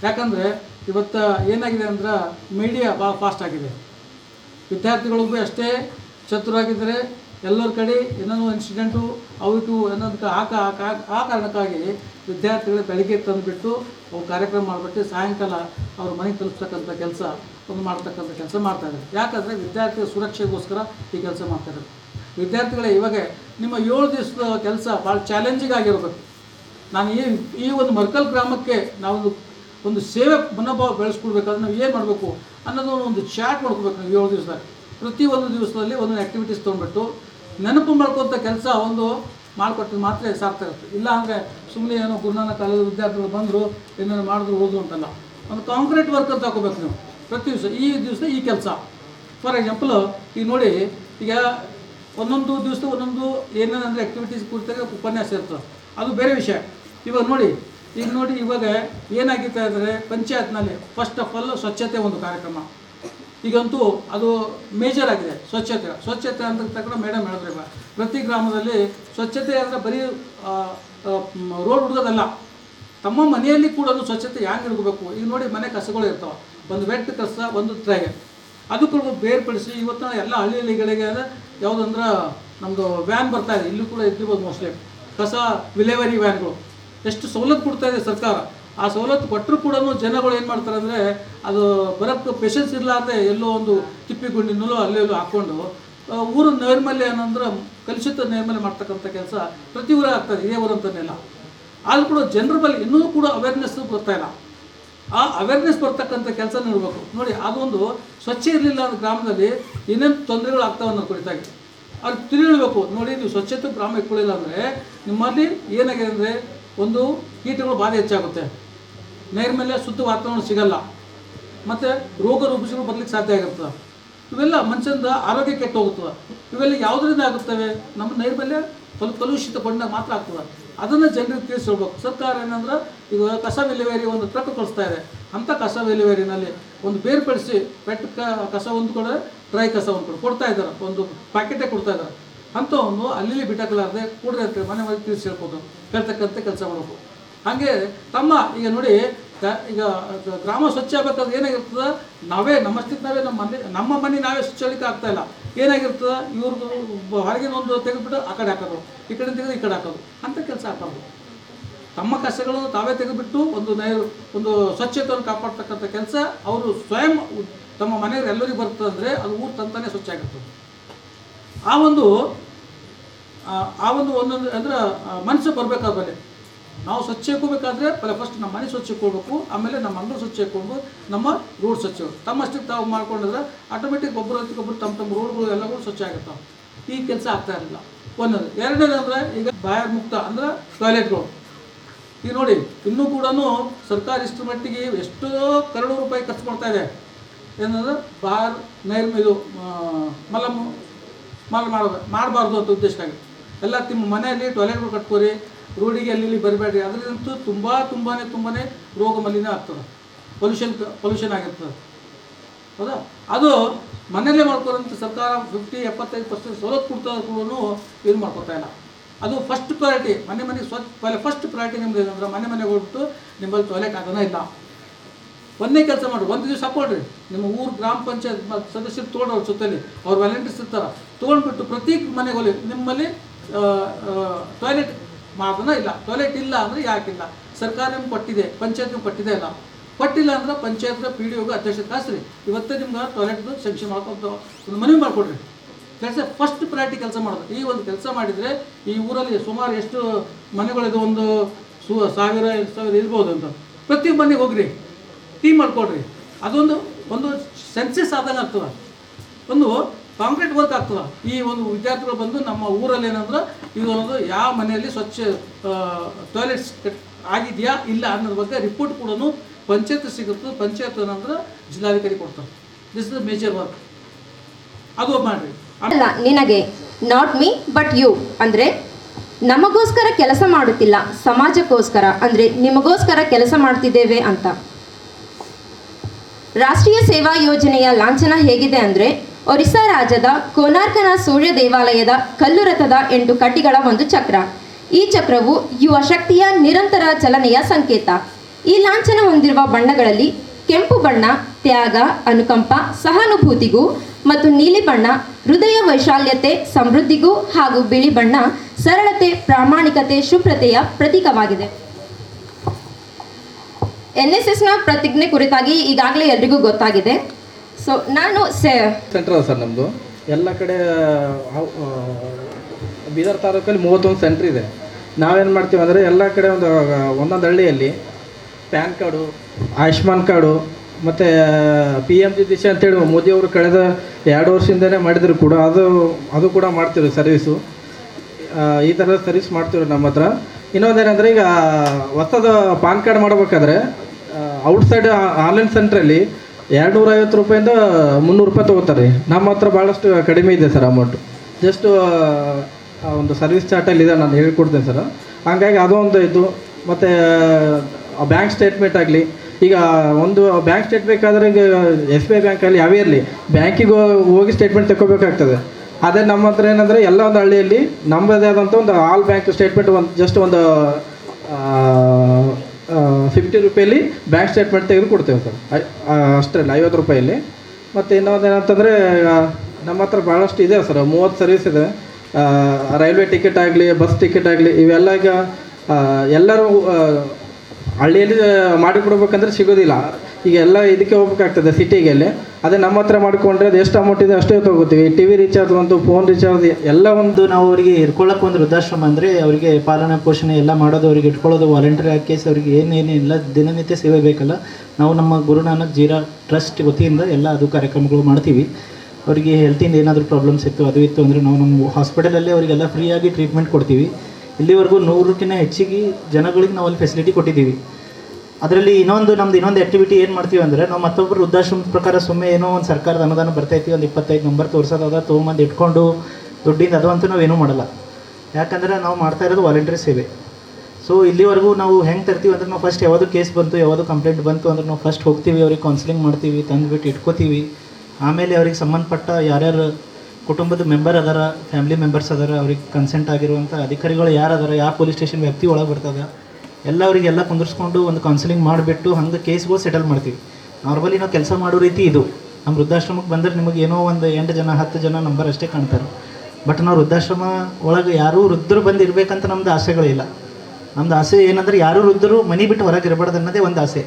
ಯಾಕಂದರೆ ಇವತ್ತು ಏನಾಗಿದೆ ಅಂದ್ರೆ ಮೀಡಿಯಾ ಭಾಳ ಫಾಸ್ಟ್ ಆಗಿದೆ. ವಿದ್ಯಾರ್ಥಿಗಳಿಗೂ ಅಷ್ಟೇ ಚತುರಾಗಿದ್ದರೆ. ಎಲ್ಲರ ಕಡೆ ಏನೋ ಇನ್ಸಿಡೆಂಟು ಅವಕ್ಕೂ ಅನ್ನೋದಕ್ಕೆ ಆ ಆ ಕಾರಣಕ್ಕಾಗಿ ವಿದ್ಯಾರ್ಥಿಗಳು ಬೆಳಗ್ಗೆ ತಂದುಬಿಟ್ಟು ಅವು ಕಾರ್ಯಕ್ರಮ ಮಾಡಿಬಿಟ್ಟು ಸಾಯಂಕಾಲ ಅವ್ರ ಮನೆಗೆ ತಲುಪ್ತಕ್ಕಂಥ ಕೆಲಸ, ಒಂದು ಮಾಡ್ತಕ್ಕಂಥ ಕೆಲಸ ಮಾಡ್ತಾಯಿದ್ದಾರೆ ಯಾಕಂದರೆ ವಿದ್ಯಾರ್ಥಿಗಳ ಸುರಕ್ಷೆಗೋಸ್ಕರ ಈ ಕೆಲಸ ಮಾಡ್ತಾಯಿದ್ದಾರೆ ವಿದ್ಯಾರ್ಥಿಗಳೇ, ಇವಾಗ ನಿಮ್ಮ ಏಳು ದಿವಸದ ಕೆಲಸ ಭಾಳ ಚಾಲೆಂಜಿಂಗ್ ಆಗಿರಬೇಕು. ನಾನು ಈ ಈ ಒಂದು ಮರ್ಕಲ್ ಗ್ರಾಮಕ್ಕೆ ನಾವು ಒಂದು ಸೇವೆ ಮನೋಭಾವ ಬೆಳೆಸ್ಕೊಡ್ಬೇಕಾದ್ರೆ ನಾವು ಏನು ಮಾಡಬೇಕು ಅನ್ನೋದು ಒಂದು ಚಾಟ್ ಮಾಡ್ಕೋಬೇಕು ನಾವು ಏಳು ದಿವಸದಾಗ ಪ್ರತಿ ಒಂದು ದಿವಸದಲ್ಲಿ ಒಂದೊಂದು ಆ್ಯಕ್ಟಿವಿಟೀಸ್ ತೊಗೊಂಡ್ಬಿಟ್ಟು ನೆನಪು ಮಾಡ್ಕೊತ ಕೆಲಸ ಒಂದು ಮಾಡಿಕೊಟ್ಟಿದ್ದು ಮಾತ್ರ ಸಾರ್ಥ ಇರುತ್ತೆ. ಇಲ್ಲ ಅಂದರೆ ಸುಮ್ಮನೆ ಏನೋ ಗುರುನಾನ ಕಾಲೇಜ್ ವಿದ್ಯಾರ್ಥಿಗಳು ಬಂದರು ಏನೇನು ಮಾಡಿದ್ರು ಹೋದ್ರು ಅಂತಲ್ಲ. ಒಂದು ಕಾಂಕ್ರೀಟ್ ವರ್ಕ್ ಅಂತ ಹಾಕೋಬೇಕು ನೀವು. ಪ್ರತಿ ದಿವಸ, ಈ ದಿವಸ ಈ ಕೆಲಸ. ಫಾರ್ ಎಕ್ಸಾಂಪಲ್ ಈಗ ನೋಡಿ, ಈಗ ಒಂದೊಂದು ದಿವಸ ಒಂದೊಂದು ಏನೇನಂದ್ರೆ ಆ್ಯಕ್ಟಿವಿಟೀಸ್ ಕುರಿತಾಗ ಉಪನ್ಯಾಸ ಇರ್ತದೆ. ಅದು ಬೇರೆ ವಿಷಯ. ಇವಾಗ ನೋಡಿ, ಈಗ ನೋಡಿ ಇವಾಗ ಏನಾಗಿತ್ತು ಅಂದರೆ ಪಂಚಾಯತ್ನಲ್ಲಿ ಫಸ್ಟ್ ಆಫ್ ಆಲ್ ಸ್ವಚ್ಛತೆ ಒಂದು ಕಾರ್ಯಕ್ರಮ. ಈಗಂತೂ ಅದು ಮೇಜರ್ ಆಗಿದೆ, ಸ್ವಚ್ಛತೆ. ಸ್ವಚ್ಛತೆ ಅಂತ ತಕ್ಷಣ ಮೇಡಮ್ ಹೇಳಿದ್ರೆ ಪ್ರತಿ ಗ್ರಾಮದಲ್ಲಿ ಸ್ವಚ್ಛತೆ ಅಂದರೆ ಬರೀ ರೋಡ್ ಹುಡುಗೋದಲ್ಲ ತಮ್ಮ ಮನೆಯಲ್ಲಿ ಕೂಡ ಸ್ವಚ್ಛತೆ ಹ್ಯಾಂಗೆ ಇಟ್ಕೋಬೇಕು ಈಗ ನೋಡಿ ಮನೆ ಕಸಗಳು ಇರ್ತಾವೆ. ಒಂದು ವೆಟ್ ಕಸ, ಒಂದು ಟ್ರೈ ಅದು ಕೂಡ ಬೇರ್ಪಡಿಸಿ ಇವತ್ತು ಎಲ್ಲ ಹಳ್ಳಿ ಹಳ್ಳಿಗಳಿಗೆ ಯಾವುದಂದ್ರೆ ನಮ್ಮದು ವ್ಯಾನ್ ಬರ್ತಾ ಇದೆ, ಇಲ್ಲೂ ಕೂಡ ಇದ್ದಿರ್ಬೋದು ಮೋಸ್ಟ್ಲಿ ಕಸ ವಿಲೇವರಿ ವ್ಯಾನ್ಗಳು. ಎಷ್ಟು ಸವಲತ್ತು ಕೊಡ್ತಾ ಇದೆ ಸರ್ಕಾರ. ಆ ಸವಲತ್ತು ಕೊಟ್ಟರು ಕೂಡ ಜನಗಳು ಏನು ಮಾಡ್ತಾರೆ ಅಂದರೆ ಅದು ಬರೋಕ್ಕೆ ಪೇಷನ್ಸ್ ಇರಲಾರ್ದೆ ಎಲ್ಲೋ ಒಂದು ತಿಪ್ಪಿ ಗುಂಡಿನಲ್ಲೋ ಅಲ್ಲೆಲ್ಲೋ ಹಾಕ್ಕೊಂಡು ಊರ ನೈರ್ಮಲ್ಯ ಏನಂದ್ರೆ ಕಲುಷಿತ ನೈರ್ಮಲ್ಯ ಮಾಡ್ತಕ್ಕಂಥ ಕೆಲಸ ಪ್ರತಿ ಊರ ಆಗ್ತದೆ ಇದೇ ಊರಂತನೆಲ್ಲ ಆದರೂ ಕೂಡ ಜನರ ಬಳಿ ಇನ್ನೂ ಕೂಡ ಅವೇರ್ನೆಸ್ ಬರ್ತಾ ಇಲ್ಲ. ಆ ಅವೇರ್ನೆಸ್ ಬರ್ತಕ್ಕಂಥ ಕೆಲಸ ನೋಡಬೇಕು ನೋಡಿ ಅದೊಂದು ಸ್ವಚ್ಛ ಇರಲಿಲ್ಲ ಅಂದ್ರೆ ಗ್ರಾಮದಲ್ಲಿ ಏನೇನು ತೊಂದರೆಗಳು ಆಗ್ತಾವೆ ಅನ್ನೋ ಕುರಿತಾಗಿ. ಅದು ತಿಳಿಯಬೇಕು ನೋಡಿ, ನೀವು ಸ್ವಚ್ಛತೆ ಗ್ರಾಮ ಇಟ್ಕೊಳ್ಳಿಲ್ಲ ಅಂದರೆ ನಿಮ್ಮಲ್ಲಿ ಏನಾಗಿದೆ ಅಂದರೆ ಒಂದು ಕೀಟಗಳು ಬಾಧೆ ಹೆಚ್ಚಾಗುತ್ತೆ. ನೈರ್ಮಲ್ಯ ಶುದ್ಧ ವಾತಾವರಣ ಸಿಗಲ್ಲ. ಮತ್ತು ರೋಗ ರೂಪಿಸಿಗಳು ಬರಲಿಕ್ಕೆ ಸಾಧ್ಯ ಆಗಿರ್ತದೆ. ಇವೆಲ್ಲ ಮನುಷ್ಯನ ಆರೋಗ್ಯ ಕೆಟ್ಟು ಹೋಗ್ತದೆ ಇವೆಲ್ಲ ಯಾವುದರಿಂದ ಆಗುತ್ತವೆ? ನಮ್ಮ ನೈರ್ಮಲ್ಯ ಸ್ವಲ್ಪ ಕಲುಷಿತಗೊಂಡಾಗ ಮಾತ್ರ ಆಗ್ತದೆ. ಅದನ್ನು ಜನರಿಗೆ ತಿಳಿಸ್ಕೊಳ್ಬೇಕು ಸರ್ಕಾರ ಏನಂದ್ರೆ, ಈಗ ಕಸ ವಿಲೇವಾರಿ ಒಂದು ಟ್ರಕ್ ಕಳಿಸ್ತಾ ಇದೆ. ಅಂಥ ಕಸ ವಿಲೇವಾರಿನಲ್ಲಿ ಒಂದು ಬೇರ್ಪಡಿಸಿ ಪೆಟ್ ಕ, ಕಸ ಒಂದು ಕೂಡ, ಡ್ರೈ ಕಸ ಒಂದು ಕೂಡ ಕೊಡ್ತಾ ಇದ್ದಾರೆ. ಒಂದು ಪ್ಯಾಕೆಟೇ ಕೊಡ್ತಾ ಇದ್ದಾರೆ. ಅಂಥ ಒಂದು ಅಲ್ಲಿ ಬಿಟ್ಟಾಕಲಾರ್ದೆ ಕೂಡ ಅಂತ ಮನೆ ಮನೆ ತಿಳಿಸಿ ಹೇಳ್ಬೋದು. ಕೆಲಸ ಮಾಡಬೇಕು ಹಾಗೆ ತಮ್ಮ, ಈಗ ನೋಡಿ ಈಗ ಗ್ರಾಮ ಸ್ವಚ್ಛ ಆಗ್ಬೇಕಾದ್ರೆ ಏನಾಗಿರ್ತದೆ? ನಾವೇ ನಮ್ಮಷ್ಟಕ್ಕೆ ನಾವೇ ನಮ್ಮ ಮನೆ ನಮ್ಮ ಮನೆ ನಾವೇ ಸ್ವಚ್ಛಲಿಕ್ಕೆ ಆಗ್ತಾ ಇಲ್ಲ. ಏನಾಗಿರ್ತದೆ? ಇವ್ರದ್ದು ಹೊರಗಿನ ಒಂದು ತೆಗೆದುಬಿಟ್ಟು ಆ ಕಡೆ ಹಾಕೋದು, ಈ ಕಡೆ ತೆಗೆದು ಈ ಕಡೆ ಹಾಕೋದು, ಅಂತ ಕೆಲಸ ಹಾಕೋದು ತಮ್ಮ ಕಸಗಳನ್ನು ತಾವೇ ತೆಗೆದುಬಿಟ್ಟು ಒಂದು ನೈ ಒಂದು ಸ್ವಚ್ಛತೆಯನ್ನು ಕಾಪಾಡ್ತಕ್ಕಂಥ ಕೆಲಸ ಅವರು ಸ್ವಯಂ ತಮ್ಮ ಮನೆಯವ್ರು ಎಲ್ಲರಿಗೂ ಬರ್ತದೆ ಅಂದರೆ ಅದು ಊರು ತಂತಾನೆ ಸ್ವಚ್ಛ ಆಗಿರ್ತದೆ. ಆ ಒಂದು ಆ ಒಂದು ಒಂದೊಂದು ಅಂದ್ರೆ ಮನಸ್ಸು ಬರಬೇಕಾದ್ಮೇಲೆ ನಾವು ಸ್ವಚ್ಛ ಇಟ್ಕೋಬೇಕಾದ್ರೆ ಪಹಲೆ ಫಸ್ಟ್ ನಮ್ಮ ಮನೆ ಸ್ವಚ್ಛ ಇಟ್ಕೊಳ್ಬೇಕು ಆಮೇಲೆ ನಮ್ಮ ಅಂಗಡಿ ಸ್ವಚ್ಛ ಇಟ್ಕೊಂಡು ನಮ್ಮ ರೋಡ್ ಸ್ವಚ್ಛ ತಮ್ಮಷ್ಟಕ್ಕೆ ತಾವು ಮಾಡ್ಕೊಂಡಿದ್ರೆ ಆಟೋಮೆಟಿಕ್ ಒಬ್ಬರು ಒಬ್ಬರು ತಮ್ಮ ತಮ್ಮ ರೋಡ್ಗಳು ಎಲ್ಲಗಳು ಸ್ವಚ್ಛ ಆಗಿರ್ತಾವೆ ಈ ಕೆಲಸ ಆಗ್ತಾ ಇರಲಿಲ್ಲ. ಒಂದೊಂದು ಎರಡನೇದು ಅಂದರೆ ಈಗ ಬಾಯರ್ ಮುಕ್ತ ಅಂದ್ರೆ ಟಾಯ್ಲೆಟ್ಗಳು ಈಗ ನೋಡಿ, ಇನ್ನೂ ಕೂಡ ಸರ್ಕಾರ ಇಷ್ಟು ಮಟ್ಟಿಗೆ ಎಷ್ಟೋ ಕರೋಡು ರೂಪಾಯಿ ಖರ್ಚು ಮಾಡ್ತಾ ಇದೆ. ಏನಂದ್ರೆ ಬಾರ್ ನೈರ್ಮ ಇದು ಮಲ ಮಲ ಮಾಡಬಾರ್ದು ಅಂತ ಉದ್ದೇಶ ಆಗಿತ್ತು ಎಲ್ಲ ನಿಮ್ಮ ಮನೆಯಲ್ಲಿ ಟಾಯ್ಲೆಟ್ಗಳು ಕಟ್ಕೋರಿ ರೋಡಿಗೆ ಅಲ್ಲಿ ಬರಬೇಡ್ರಿ ಅದರಂತೂ ತುಂಬ ತುಂಬಾ ತುಂಬಾ ರೋಗ ಮಲಿನ ಆಗ್ತದೆ. ಪೊಲ್ಯೂಷನ್ ಪೊಲ್ಯೂಷನ್ ಆಗಿರ್ತದೆ. ಹೌದಾ? ಅದು ಮನೆಯಲ್ಲೇ ಮಾಡ್ಕೊಳ್ಳೋಂಥ ಸರ್ಕಾರ ಫಿಫ್ಟಿ ಎಪ್ಪತ್ತೈದು ಪರ್ಸೆಂಟ್ ಸವಲತ್ತು ಕೊಡ್ತಾ ಕೂಡ ಏನು ಮಾಡ್ಕೊತಾ ಇಲ್ಲ. ಅದು ಫಸ್ಟ್ ಪ್ರಯಾರಿಟಿ ಮನೆ ಮನೆಗೆ ಸ್ವಚ್ಛ ಫಸ್ಟ್ ಪ್ರಯಾರಿಟಿ ನಿಮ್ದು ಏನಂದ್ರೆ ಮನೆ ಮನೆಗೆ ಹೋಗ್ಬಿಟ್ಟು ನಿಮ್ಮಲ್ಲಿ ಟಾಯ್ಲೆಟ್ ಆಗೋಣ ಇಲ್ಲ. ಒಂದೇ ಕೆಲಸ ಮಾಡಿ ಒಂದು ದಿವಸ ಹಾಕೊಳ್ರಿ. ನಿಮ್ಮ ಊರು ಗ್ರಾಮ ಪಂಚಾಯತ್ ಸದಸ್ಯರು ತೊಗೊಂಡು ಅವ್ರ ಜೊತೆಲಿ, ಅವ್ರು ವ್ಯಾಲೆಂಟೀರ್ಸ್ ಇರ್ತಾರೆ. ತೊಗೊಂಡ್ಬಿಟ್ಟು ಪ್ರತಿ ಮನೆಗೆ ಹೋಗಿ ನಿಮ್ಮಲ್ಲಿ ಟಾಯ್ಲೆಟ್ ಮಾಡೋಣ ಇಲ್ಲ. ಟಾಯ್ಲೆಟ್ ಇಲ್ಲ ಅಂದರೆ ಯಾಕಿಲ್ಲ? ಸರ್ಕಾರ ನಿಮ್ಗೆ ಕೊಟ್ಟಿದೆ ಪಂಚಾಯತ್ ನಿಮ್ಗೆ ಕೊಟ್ಟಿದೆ ಇಲ್ಲ ಕೊಟ್ಟಿಲ್ಲ ಅಂದ್ರೆ ಪಂಚಾಯತ್ ಪಿ ಡಿ ಒಗೆ ಅಧ್ಯಕ್ಷ ಕಾಸ್ರಿ ಇವತ್ತೇ ನಿಮ್ಗೆ ಟಾಯ್ಲೆಟ್ದು ಸೆಕ್ಷನ್ ಮಾಡ್ಕೊಂತ ಒಂದು ಮನವಿ ಮಾಡಿಕೊಡ್ರಿ. ಕೆಲಸ ಫಸ್ಟ್ ಪ್ರಯಾರಿಟಿ ಕೆಲಸ ಮಾಡೋದು. ಈ ಒಂದು ಕೆಲಸ ಮಾಡಿದರೆ ಈ ಊರಲ್ಲಿ ಸುಮಾರು ಎಷ್ಟು ಮನೆಗಳಿದೆ? ಒಂದು ಸು, ಸಾವಿರ, ಎರಡು ಸಾವಿರ ಇರ್ಬೋದು ಅಂತ. ಪ್ರತಿ ಮನೆಗೆ ಹೋಗ್ರಿ. ಟೀಮ್ ಮಾಡ್ಕೊಡ್ರಿ. ಅದೊಂದು, ಒಂದು ಸೆನ್ಸಸ್ ಆದಂಗೆ ಆಗ್ತದೆ. ಒಂದು ಕಾಂಕ್ರೀಟ್ ವರ್ಕ್ ಈ ಒಂದು ವಿದ್ಯಾರ್ಥಿಗಳು ಬಂದು ನಮ್ಮ ಊರಲ್ಲಿ ಏನಂದ್ರೆ ಇದು ಒಂದು ಯಾವ ಮನೆಯಲ್ಲಿ ಸ್ವಚ್ಛ ಟಾಯ್ಲೆಟ್ಸ್ ಆಗಿದೆಯಾ ಇಲ್ಲ ಅನ್ನೋದ್ರ ಬಗ್ಗೆ ರಿಪೋರ್ಟ್ ಕೂಡ ಪಂಚಾಯತ್ ಸಿಗುತ್ತೆ ಪಂಚಾಯತ್ ಏನಂದ್ರೆ ಜಿಲ್ಲಾಧಿಕಾರಿ ಕೊಡ್ತಾರೆ. ದಿಸ್ ಇಸ್ ಮೇಜರ್ ವರ್ಕ್ ಅದು ಮಾಡಿರಿ. ಅಲ್ಲ, ನಿನಗೆ ನಾಟ್ ಮೀ ಬಟ್ ಯು ಅಂದರೆ, ನಮಗೋಸ್ಕರ ಕೆಲಸ ಮಾಡುತ್ತಿಲ್ಲ, ಸಮಾಜಕ್ಕೋಸ್ಕರ. ಅಂದರೆ, ನಿಮಗೋಸ್ಕರ ಕೆಲಸ ಮಾಡ್ತಿದ್ದೇವೆ ಅಂತ. ರಾಷ್ಟ್ರೀಯ ಸೇವಾ ಯೋಜನೆಯ ಲಾಂಛನ ಹೇಗಿದೆ ಅಂದರೆ ಒರಿಸ್ಸಾ ರಾಜ್ಯದ ಕೋನಾರ್ಕನ ಸೂರ್ಯ ದೇವಾಲಯದ ಕಲ್ಲು ರಥದ ಎಂಟು ಕಟ್ಟಿಗಳ ಒಂದು ಚಕ್ರ. ಈ ಚಕ್ರವು ಯುವ ಶಕ್ತಿಯ ನಿರಂತರ ಚಲನೆಯ ಸಂಕೇತ. ಈ ಲಾಂಛನ ಹೊಂದಿರುವ ಬಣ್ಣಗಳಲ್ಲಿ ಕೆಂಪು ಬಣ್ಣ, ತ್ಯಾಗ, ಅನುಕಂಪ, ಸಹಾನುಭೂತಿಗೂ ಮತ್ತು ನೀಲಿ ಬಣ್ಣ, ಹೃದಯ ವೈಶಾಲ್ಯತೆ, ಸಮೃದ್ಧಿಗೂ ಹಾಗೂ ಬಿಳಿ ಬಣ್ಣ, ಸರಳತೆ, ಪ್ರಾಮಾಣಿಕತೆ, ಶುಭ್ರತೆಯ ಪ್ರತೀಕವಾಗಿದೆ. ಎನ್ ಎಸ್ ಎಸ್ನ ಪ್ರತಿಜ್ಞೆ ಕುರಿತಾಗಿ ಈಗಾಗಲೇ ಎಲ್ರಿಗೂ ಗೊತ್ತಾಗಿದೆ. ಸೊ ನಾನು ಸೆ ಸೆಂಟರ್ ಸರ್ ನಮ್ಮದು ಎಲ್ಲ ಕಡೆ ಬೀದರ್ ತಾಲೂಕಲ್ಲಿ ಮೂವತ್ತೊಂದು ಸೆಂಟ್ರ್ ಇದೆ. ನಾವೇನು ಮಾಡ್ತೀವಿ ಅಂದರೆ ಎಲ್ಲ ಕಡೆ ಒಂದು ಒಂದೊಂದು ಹಳ್ಳಿಯಲ್ಲಿ ಪ್ಯಾನ್ ಕಾರ್ಡು, ಆಯುಷ್ಮಾನ್ ಕಾರ್ಡು, ಮತ್ತು ಪಿ ಎಂ ಜಿ ದಿಶೆ ಅಂತೇಳಿ ಮೋದಿಯವರು ಕಳೆದ ಎರಡು ವರ್ಷದಿಂದನೇ ಮಾಡಿದ್ರು ಕೂಡ. ಅದು ಅದು ಕೂಡ ಮಾಡ್ತೀವಿ ಸರ್ವೀಸು ಈ ಥರದ ಸರ್ವಿಸ್ ಮಾಡ್ತೀವಿ ನಮ್ಮ ಹತ್ರ. ಇನ್ನೊಂದೇನೆಂದರೆ ಈಗ ಹೊಸದು ಪಾನ್ ಕಾರ್ಡ್ ಮಾಡಬೇಕಾದ್ರೆ ಔಟ್ಸೈಡ್ ಆನ್ಲೈನ್ ಸೆಂಟ್ರಲ್ಲಿ ಎರಡು ನೂರ ಐವತ್ತು ರೂಪಾಯಿಂದ ಮುನ್ನೂರು ರೂಪಾಯಿ ತೊಗೋತಾರೆ ನಮ್ಮ ಹತ್ರ ಭಾಳಷ್ಟು ಕಡಿಮೆ ಇದೆ ಸರ್ ಅಮೌಂಟು ಜಸ್ಟು ಒಂದು ಸರ್ವಿಸ್ ಚಾರ್ಟಲ್ಲಿ ಇದೆ, ನಾನು ಹೇಳ್ಕೊಡ್ತೇನೆ ಸರ್. ಹಾಗಾಗಿ ಅದೊಂದು ಇದು. ಮತ್ತು ಬ್ಯಾಂಕ್ ಸ್ಟೇಟ್ಮೆಂಟ್ ಆಗಲಿ, ಈಗ ಒಂದು ಬ್ಯಾಂಕ್ ಸ್ಟೇಟ್ ಬೇಕಾದರೆ ಈಗ ಎಸ್ ಬಿ ಐ ಬ್ಯಾಂಕಲ್ಲಿ ಯಾವೇ ಇರಲಿ ಬ್ಯಾಂಕಿಗೆ ಹೋಗಿ ಸ್ಟೇಟ್ಮೆಂಟ್ ತಗೋಬೇಕಾಗ್ತದೆ ಅದೇ ನಮ್ಮ ಹತ್ರ ಏನಂದರೆ ಎಲ್ಲ ಒಂದು ಹಳ್ಳಿಯಲ್ಲಿ ನಮ್ಮದೇ ಆದಂಥ ಒಂದು ಆಲ್ ಬ್ಯಾಂಕ್ ಸ್ಟೇಟ್ಮೆಂಟ್ ಒಂದು ಜಸ್ಟ್ ಒಂದು ಫಿಫ್ಟಿ ರುಪೀಲಿ ಬ್ಯಾಂಕ್ ಸ್ಟೇಟ್ಮೆಂಟ್ ತೆಗೆದು ಕೊಡ್ತೇವೆ ಸರ್ ಐ- ಆ, ಅಷ್ಟೇ ಅಲ್ಲ ಐವತ್ತು ರೂಪಾಯಲ್ಲಿ. ಮತ್ತು ಇನ್ನೊಂದು ಏನಂತಂದರೆ ನಮ್ಮ ಹತ್ರ ಭಾಳಷ್ಟು ಇದೆ ಸರ್ ಮೂವತ್ತು ಸರ್ವಿಸ್ ಇದೆ. ರೈಲ್ವೆ ಟಿಕೆಟ್ ಆಗಲಿ ಬಸ್ ಟಿಕೆಟ್ ಆಗಲಿ ಇವೆಲ್ಲ ಈಗ ಎಲ್ಲರೂ ಹಳ್ಳಿಯಲ್ಲಿ ಮಾಡಿಕೊಡ್ಬೇಕಂದ್ರೆ ಸಿಗೋದಿಲ್ಲ. ಈಗ ಎಲ್ಲ ಇದಕ್ಕೆ ಹೋಗ್ಬೇಕಾಗ್ತದೆ ಸಿಟಿಗೆ ಅಲ್ಲಿ ಅದೇ ನಮ್ಮ ಹತ್ರ ಮಾಡಿಕೊಂಡ್ರೆ ಅದು ಎಷ್ಟು ಅಮೌಂಟ್ ಇದೆ ಅಷ್ಟೇ ತಗೋತೀವಿ. ಟಿ ವಿ ರೀಚಾರ್ಜ್ ಒಂದು ಫೋನ್ ರಿಚಾರ್ಜ್ ಎಲ್ಲ ಒಂದು ನಾವು ಅವರಿಗೆ ಇಟ್ಕೊಳ್ಳೋಕೆ ಒಂದು ವೃದ್ಧಾಶ್ರಮ ಅಂದರೆ ಅವರಿಗೆ ಪಾಲನೆ ಪೋಷಣೆ ಎಲ್ಲ ಮಾಡೋದು, ಅವರಿಗೆ ಇಟ್ಕೊಳ್ಳೋದು ವಾಲಂಟರಿ ಕೇಸ್ ಅವ್ರಿಗೆ ಏನೇನು ಎಲ್ಲ ದಿನನಿತ್ಯ ಸೇವೆ ಬೇಕಲ್ಲ. ನಾವು ನಮ್ಮ ಗುರುನಾನಕ್ ಜೀರಾ ಟ್ರಸ್ಟ್ ವತಿಯಿಂದ ಎಲ್ಲ ಅದು ಕಾರ್ಯಕ್ರಮಗಳು ಮಾಡ್ತೀವಿ. ಅವರಿಗೆ ಹೆಲ್ತಿಂದ ಏನಾದರೂ ಪ್ರಾಬ್ಲಮ್ಸ್ ಇತ್ತು, ಅದು ಇತ್ತು ಅಂದರೆ ನಾವು ನಮ್ಮ ಹಾಸ್ಪಿಟಲಲ್ಲೇ ಅವರಿಗೆಲ್ಲ ಫ್ರೀಯಾಗಿ ಟ್ರೀಟ್ಮೆಂಟ್ ಕೊಡ್ತೀವಿ. ಇಲ್ಲಿವರೆಗೂ ನೂರಕ್ಕಿಂತ ಹೆಚ್ಚಿಗೆ ಜನಗಳಿಗೆ ನಾವು ಅಲ್ಲಿ ಫೆಸಿಲಿಟಿ ಕೊಟ್ಟಿದ್ದೀವಿ. ಅದರಲ್ಲಿ ಇನ್ನೊಂದು ನಮ್ದು ಇನ್ನೊಂದು ಆ್ಯಕ್ಟಿವಿಟಿ ಏನು ಮಾಡ್ತೀವಿ ಅಂದರೆ ನಾವು ಮತ್ತೊಬ್ಬರು ವೃದ್ಧಾಶ್ರಮದ ಪ್ರಕಾರ ಸುಮ್ಮನೆ ಏನೋ ಒಂದು ಸರ್ಕಾರದ ಅನುದಾನ ಬರ್ತೈತಿ ಒಂದು ಇಪ್ಪತ್ತೈದು ನಂಬರ್ ತೋರಿಸೋದಾದ ತೊಗೊಂಬಂದು ಇಟ್ಕೊಂಡು ದುಡ್ಡಿಂದ ಅದು ಅಂತೂ ನಾವೇನೂ ಮಾಡಲ್ಲ. ಯಾಕಂದರೆ ನಾವು ಮಾಡ್ತಾ ಇರೋದು ವಾಲಂಟರಿ ಸೇವೆ. ಸೊ ಇಲ್ಲಿವರೆಗೂ ನಾವು ಹೆಂಗೆ ತರ್ತೀವಿ ಅಂದ್ರೆ ನಾವು ಫಸ್ಟ್ ಯಾವುದು ಕೇಸ್ ಬಂತು, ಯಾವುದು ಕಂಪ್ಲೇಂಟ್ ಬಂತು ಅಂದ್ರೆ ನಾವು ಫಸ್ಟ್ ಹೋಗ್ತೀವಿ, ಅವ್ರಿಗೆ ಕೌನ್ಸಿಲಿಂಗ್ ಮಾಡ್ತೀವಿ, ತಂದುಬಿಟ್ಟು ಇಟ್ಕೋತೀವಿ. ಆಮೇಲೆ ಅವ್ರಿಗೆ ಸಂಬಂಧಪಟ್ಟ ಯಾರ್ಯಾರು ಕುಟುಂಬದ ಮೆಂಬರ್ ಅದಾರ ಫ್ಯಾಮಿಲಿ ಮೆಂಬರ್ಸ್ ಅದಾರ, ಅವ್ರಿಗೆ ಕನ್ಸೆಂಟ್ ಆಗಿರುವಂಥ ಅಧಿಕಾರಿಗಳು ಯಾರು ಅದಾರ, ಯಾವ ಪೊಲೀಸ್ ಸ್ಟೇಷನ್ ವ್ಯಾಪ್ತಿ ಒಳಗೆ ಬರ್ತದ ಎಲ್ಲ ಅವರಿಗೆಲ್ಲ ಕುಂದಿರ್ಸ್ಕೊಂಡು ಒಂದು ಕೌನ್ಸಿಲಿಂಗ್ ಮಾಡಿಬಿಟ್ಟು ಹಂಗೆ ಕೇಸ್ಗಳು ಸೆಟಲ್ ಮಾಡ್ತೀವಿ. ನಾರ್ಮಲಿ ನಾವು ಕೆಲಸ ಮಾಡೋ ರೀತಿ ಇದು. ನಮ್ಮ ವೃದ್ಧಾಶ್ರಮಕ್ಕೆ ಬಂದರೆ ನಿಮಗೆ ಏನೋ ಒಂದು ಎಂಟು ಜನ, ಹತ್ತು ಜನ ನಂಬರ್ ಅಷ್ಟೇ ಕಾಣ್ತಾರೆ. ಬಟ್ ನಾವು ವೃದ್ಧಾಶ್ರಮ ಒಳಗೆ ಯಾರೂ ವೃದ್ಧರು ಬಂದು ಇರಬೇಕಂತ ನಮ್ದು ಆಸೆಗಳಿಲ್ಲ ನಮ್ದು ಆಸೆ ಏನಂದ್ರೆ ಯಾರೂ ವೃದ್ಧರು ಮನೆ ಬಿಟ್ಟು ಹೊರಗೆ ಇರಬಾರ್ದು ಅನ್ನೋದೇ ಒಂದು ಆಸೆ.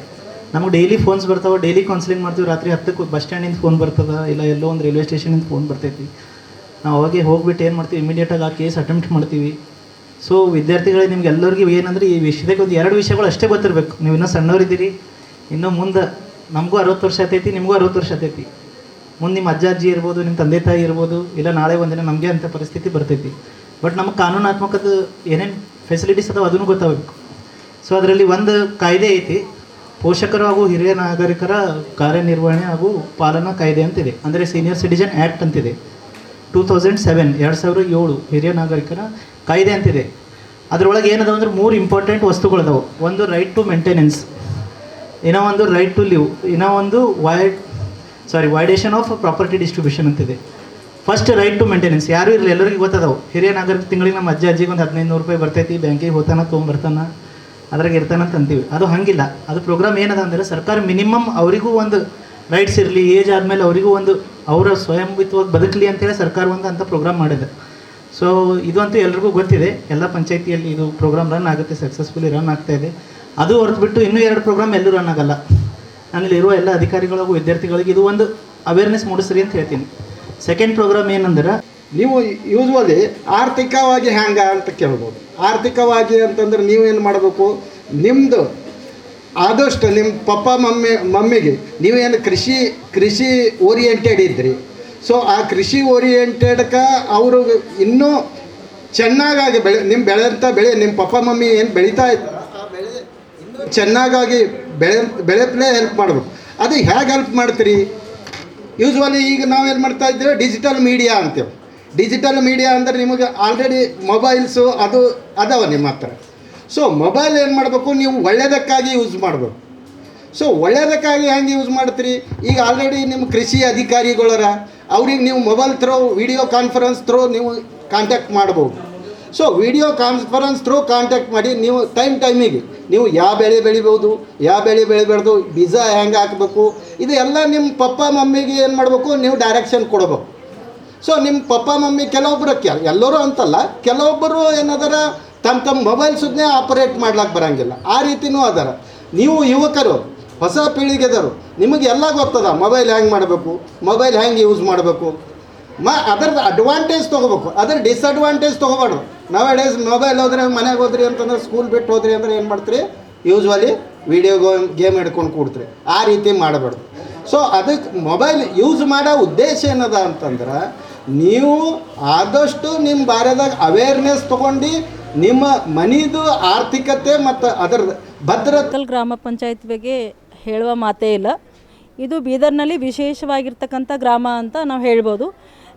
ನಮಗೆ ಡೈಲಿ ಫೋನ್ಸ್ ಬರ್ತಾವೆ ಡೈಲಿ ಕೌನ್ಸಿಲಿಂಗ್ ಮಾಡ್ತೀವಿ. ರಾತ್ರಿ ಹತ್ತಕ್ಕೆ ಬಸ್ ಸ್ಟ್ಯಾಂಡಿಂದ ಫೋನ್ ಬರ್ತದ, ಇಲ್ಲ ಎಲ್ಲೋ ಒಂದು ರೈಲ್ವೆ ಸ್ಟೇಷನಿಂದ ಫೋನ್ ಬರ್ತೈತಿ. ನಾವು ಅವಾಗೆ ಹೋಗ್ಬಿಟ್ಟು ಏನು ಮಾಡ್ತೀವಿ? ಇಮಿಡಿಯೇಟಾಗಿ ಆ ಕೇಸ್ ಅಟೆಂಪ್ಟ್ ಮಾಡ್ತೀವಿ. ಸೊ ವಿದ್ಯಾರ್ಥಿಗಳೇ ನಿಮ್ಗೆ ಎಲ್ಲರಿಗೂ ಏನಂದ್ರೆ, ಈ ವಿಷಯದಾಗ ಒಂದು ಎರಡು ವಿಷಯಗಳು ಅಷ್ಟೇ ಗೊತ್ತಿರಬೇಕು. ನೀವು ಇನ್ನೂ ಸಣ್ಣವರಿದ್ದೀರಿ, ಇನ್ನೂ ಮುಂದೆ ನಮಗೂ ಅರವತ್ತು ವರ್ಷ ಆತೈತಿ, ನಿಮಗೂ ಅರವತ್ತು ವರ್ಷ ಆತೈತಿ. ಮುಂದೆ ನಿಮ್ಮ ಅಜ್ಜ, ಅಜ್ಜಿ ಇರ್ಬೋದು, ನಿಮ್ಮ ತಂದೆ, ತಾಯಿ ಇರ್ಬೋದು, ಇಲ್ಲ ನಾಳೆ ಒಂದಿನ ನಮಗೆ ಅಂಥ ಪರಿಸ್ಥಿತಿ ಬರ್ತೈತಿ. ಬಟ್ ನಮಗೆ ಕಾನೂನಾತ್ಮಕದ ಏನೇನು ಫೆಸಿಲಿಟೀಸ್ ಅದಾವೆ, ಅದನ್ನು ಗೊತ್ತಾಗಬೇಕು. ಸೊ ಅದರಲ್ಲಿ ಒಂದು ಕಾಯ್ದೆ ಐತಿ. ಪೋಷಕರು ಹಾಗೂ ಹಿರಿಯ ನಾಗರಿಕರ ಕಾರ್ಯನಿರ್ವಹಣೆ ಹಾಗೂ ಪಾಲನಾ ಕಾಯ್ದೆ ಅಂತಿದೆ. ಅಂದರೆ ಸೀನಿಯರ್ ಸಿಟಿಜನ್ ಆ್ಯಕ್ಟ್ ಅಂತಿದೆ. ಟೂ ತೌಸಂಡ್ ಸೆವೆನ್ ಎರಡು ಸಾವಿರ ಏಳು ಹಿರಿಯ ನಾಗರಿಕರ ಕಾಯ್ದೆ ಅಂತಿದೆ. ಅದರೊಳಗೆ ಏನದಾವ ಅಂದ್ರೆ ಮೂರು ಇಂಪಾರ್ಟೆಂಟ್ ವಸ್ತುಗಳದಾವು ಒಂದು ರೈಟ್ ಟು ಮೇಂಟೆನೆನ್ಸ್ ಇನ್ನೂ ಒಂದು ರೈಟ್ ಟು ಲಿವ್ ಇನ್ನೂ ಒಂದು ವೈಡ್ ಸಾರಿ ವೈಡೇಷನ್ ಆಫ್ ಪ್ರಾಪರ್ಟಿ ಡಿಸ್ಟ್ರಿಬ್ಯೂಷನ್ ಅಂತಿದೆ. ಫಸ್ಟ್ ರೈಟ್ ಟು ಮೇಂಟೆನೆನ್ಸ್ ಯಾರು ಇರಲಿ, ಎಲ್ಲರಿಗೂ ಗೊತ್ತದಾವು. ಹಿರಿಯ ನಾಗರಿಕ ತಿಂಗಳಿಗೆ ನಮ್ಮ ಅಜ್ಜ, ಅಜ್ಜಿಗೆ ಒಂದು ಹದಿನೈದು ನೂರು ರೂಪಾಯಿ ಬರ್ತೈತಿ, ಬ್ಯಾಂಕಿಗೆ ಹೋತಾನ ತೊಗೊಂಬರ್ತಾನ, ಅದ್ರಾಗ ಇರ್ತಾನ ಅಂತೀವಿ. ಅದು ಹಂಗಿಲ್ಲ. ಅದು ಪ್ರೋಗ್ರಾಮ್ ಏನದ ಅಂದರೆ ಸರ್ಕಾರ ಮಿನಿಮಮ್ ಅವರಿಗೂ ಒಂದು ರೈಟ್ಸ್ ಇರಲಿ ಏಜ್ ಆದಮೇಲೆ ಅವರಿಗೂ ಒಂದು ಅವರ ಸ್ವಯಂವಿತವಾಗಿ ಬದುಕಲಿ ಅಂತೇಳಿ ಸರ್ಕಾರ ಒಂದು ಅಂತ ಪ್ರೋಗ್ರಾಮ್ ಮಾಡಿದೆ. ಸೊ ಇದು ಅಂತೂ ಎಲ್ರಿಗೂ ಗೊತ್ತಿದೆ. ಎಲ್ಲ ಪಂಚಾಯತಿಯಲ್ಲಿ ಇದು ಪ್ರೋಗ್ರಾಮ್ ರನ್ ಆಗುತ್ತೆ ಸಕ್ಸಸ್ಫುಲಿ ರನ್ ಆಗ್ತಾ ಇದೆ. ಅದು ಹೊರತು ಬಿಟ್ಟು ಇನ್ನೂ ಎರಡು ಪ್ರೋಗ್ರಾಮ್ ಎಲ್ಲೂ ರನ್ ಆಗಲ್ಲ. ನನ್ನಲ್ಲಿರುವ ಎಲ್ಲ ಅಧಿಕಾರಿಗಳಿಗೂ ವಿದ್ಯಾರ್ಥಿಗಳಿಗೆ ಇದು ಒಂದು ಅವೇರ್ನೆಸ್ ಮೂಡಿಸ್ರಿ ಅಂತ ಹೇಳ್ತೀನಿ. ಸೆಕೆಂಡ್ ಪ್ರೋಗ್ರಾಮ್ ಏನಂದ್ರೆ, ನೀವು ಯೂಸ್ವಲಿ ಆರ್ಥಿಕವಾಗಿ ಹ್ಯಾಂಗ ಅಂತ ಕೇಳ್ಬೋದು. ಆರ್ಥಿಕವಾಗಿ ಅಂತಂದ್ರೆ ನೀವೇನು ಮಾಡಬೇಕು? ನಿಮ್ಮದು ಆದಷ್ಟು ನಿಮ್ಮ ಪಪ್ಪ ಮಮ್ಮಿ, ಮಮ್ಮಿಗೆ ನೀವೇನು ಕೃಷಿ ಕೃಷಿ ಓರಿಯೆಂಟೆಡ್ ಇದ್ರಿ. ಸೊ ಆ ಕೃಷಿ ಓರಿಯೆಂಟೆಡ್ಕ ಅವರು ಇನ್ನೂ ಚೆನ್ನಾಗಾಗಿ ಬೆಳೆ ನಿಮ್ಮ ಬೆಳೆದಂಥ ಬೆಳೆ ನಿಮ್ಮ ಪಪ್ಪ, ಮಮ್ಮಿ ಏನು ಬೆಳೀತಾ ಇತ್ತು ಬೆಳೆ ಚೆನ್ನಾಗಾಗಿ ಬೆಳೆ ಬೆಳೆಪ್ಲೇ ಹೆಲ್ಪ್ ಮಾಡಬೇಕು. ಅದು ಹೇಗೆ ಹೆಲ್ಪ್ ಮಾಡ್ತೀರಿ? ಯೂಸ್ವಲಿ ಈಗ ನಾವೇನು ಮಾಡ್ತಾ ಇದ್ದೇವೆ ಡಿಜಿಟಲ್ ಮೀಡಿಯಾ ಅಂತೇವೆ. ಡಿಜಿಟಲ್ ಮೀಡಿಯಾ ಅಂದರೆ ನಿಮಗೆ ಆಲ್ರೆಡಿ ಮೊಬೈಲ್ಸು ಅದು, ಅದಾವ ನಿಮ್ಮ ಹತ್ರ. ಸೊ ಮೊಬೈಲ್ ಏನು ಮಾಡಬೇಕು? ನೀವು ಒಳ್ಳೆಯದಕ್ಕಾಗಿ ಯೂಸ್ ಮಾಡಬೇಕು. ಸೊ ಒಳ್ಳೆಯದಕ್ಕಾಗಿ ಹೆಂಗೆ ಯೂಸ್ ಮಾಡ್ತೀರಿ? ಈಗ ಆಲ್ರೆಡಿ ನಿಮ್ಮ ಕೃಷಿ ಅಧಿಕಾರಿಗಳರ, ಅವ್ರಿಗೆ ನೀವು mobile through video conference through ನೀವು ಕಾಂಟ್ಯಾಕ್ಟ್ ಮಾಡ್ಬೋದು. So video conference through contact ಮಾಡಿ ನೀವು ಟೈಮ್ ಟೈಮಿಗೆ ನೀವು ಯಾವ ಬೆಳೆ ಬೆಳಿಬೋದು, ಯಾವ ಬೆಳೆ ಬೆಳಿಬಾರ್ದು, ಬೀಜ ಹೆಂಗೆ ಹಾಕಬೇಕು, ಇದೆಲ್ಲ ನಿಮ್ಮ ಪಪ್ಪ ಮಮ್ಮಿಗೆ ಏನು ಮಾಡಬೇಕು? ನೀವು ಡೈರೆಕ್ಷನ್ ಕೊಡಬೇಕು. ಸೊ ನಿಮ್ಮ ಪಪ್ಪ ಮಮ್ಮಿ ಕೆಲವೊಬ್ಬರು ಕೆ ಎಲ್ಲರೂ ಅಂತಲ್ಲ ಕೆಲವೊಬ್ಬರು ಏನದಾರ ತಮ್ಮ ತಮ್ಮ ಮೊಬೈಲ್ ಆಪರೇಟ್ ಮಾಡ್ಲಿಕ್ಕೆ ಬರಂಗಿಲ್ಲ. ಆ ರೀತಿನೂ ಅದಾರ. ನೀವು ಯುವಕರು, ಹೊಸ ಪೀಳಿಗೆದರು ನಿಮಗೆ ಎಲ್ಲ ಗೊತ್ತದ ಮೊಬೈಲ್ ಹ್ಯಾಂಗ್ ಮಾಡಬೇಕು ಮೊಬೈಲ್ ಹ್ಯಾಂಗ್ ಯೂಸ್ ಮಾಡಬೇಕು. ಮ ಅದರದ್ದು ಅಡ್ವಾಂಟೇಜ್ ತೊಗೋಬೇಕು. ಅದ್ರ ಡಿಸ್ಅಡ್ವಾಂಟೇಜ್ ತೊಗೋಬಾರ್ದು. ನಾವು ಡೇಸ್ ಮೊಬೈಲ್ ಹೋದ್ರೆ ಮನೆಗೆ ಹೋದ್ರಿ ಅಂತಂದ್ರೆ ಸ್ಕೂಲ್ ಬಿಟ್ಟು ಹೋದ್ರಿ ಅಂದ್ರೆ ಏನು ಮಾಡ್ತೀರಿ? ಯೂಸ್ವಲಿ ವಿಡಿಯೋ ಗೇಮ್ ಗೇಮ್ ಹಿಡ್ಕೊಂಡು ಕೂಡ್ತೀರಿ. ಆ ರೀತಿ ಮಾಡಬಾರ್ದು. ಸೊ ಅದಕ್ಕೆ ಮೊಬೈಲ್ ಯೂಸ್ ಮಾಡೋ ಉದ್ದೇಶ ಏನದ ಅಂತಂದ್ರೆ ನೀವು ಆದಷ್ಟು ನಿಮ್ಮ ಬಾರ್ಯದಾಗ ಅವೇರ್ನೆಸ್ ತೊಗೊಂಡು ನಿಮ್ಮ ಮನಿದು ಆರ್ಥಿಕತೆ ಮತ್ತು ಅದರ ಭದ್ರತಲ್ ಗ್ರಾಮ ಪಂಚಾಯತ್ ಬಗ್ಗೆ ಹೇಳುವ ಮಾತೇ ಇಲ್ಲ. ಇದು ಬೀದರ್ನಲ್ಲಿ ವಿಶೇಷವಾಗಿರ್ತಕ್ಕಂಥ ಗ್ರಾಮ ಅಂತ ನಾವು ಹೇಳ್ಬೋದು.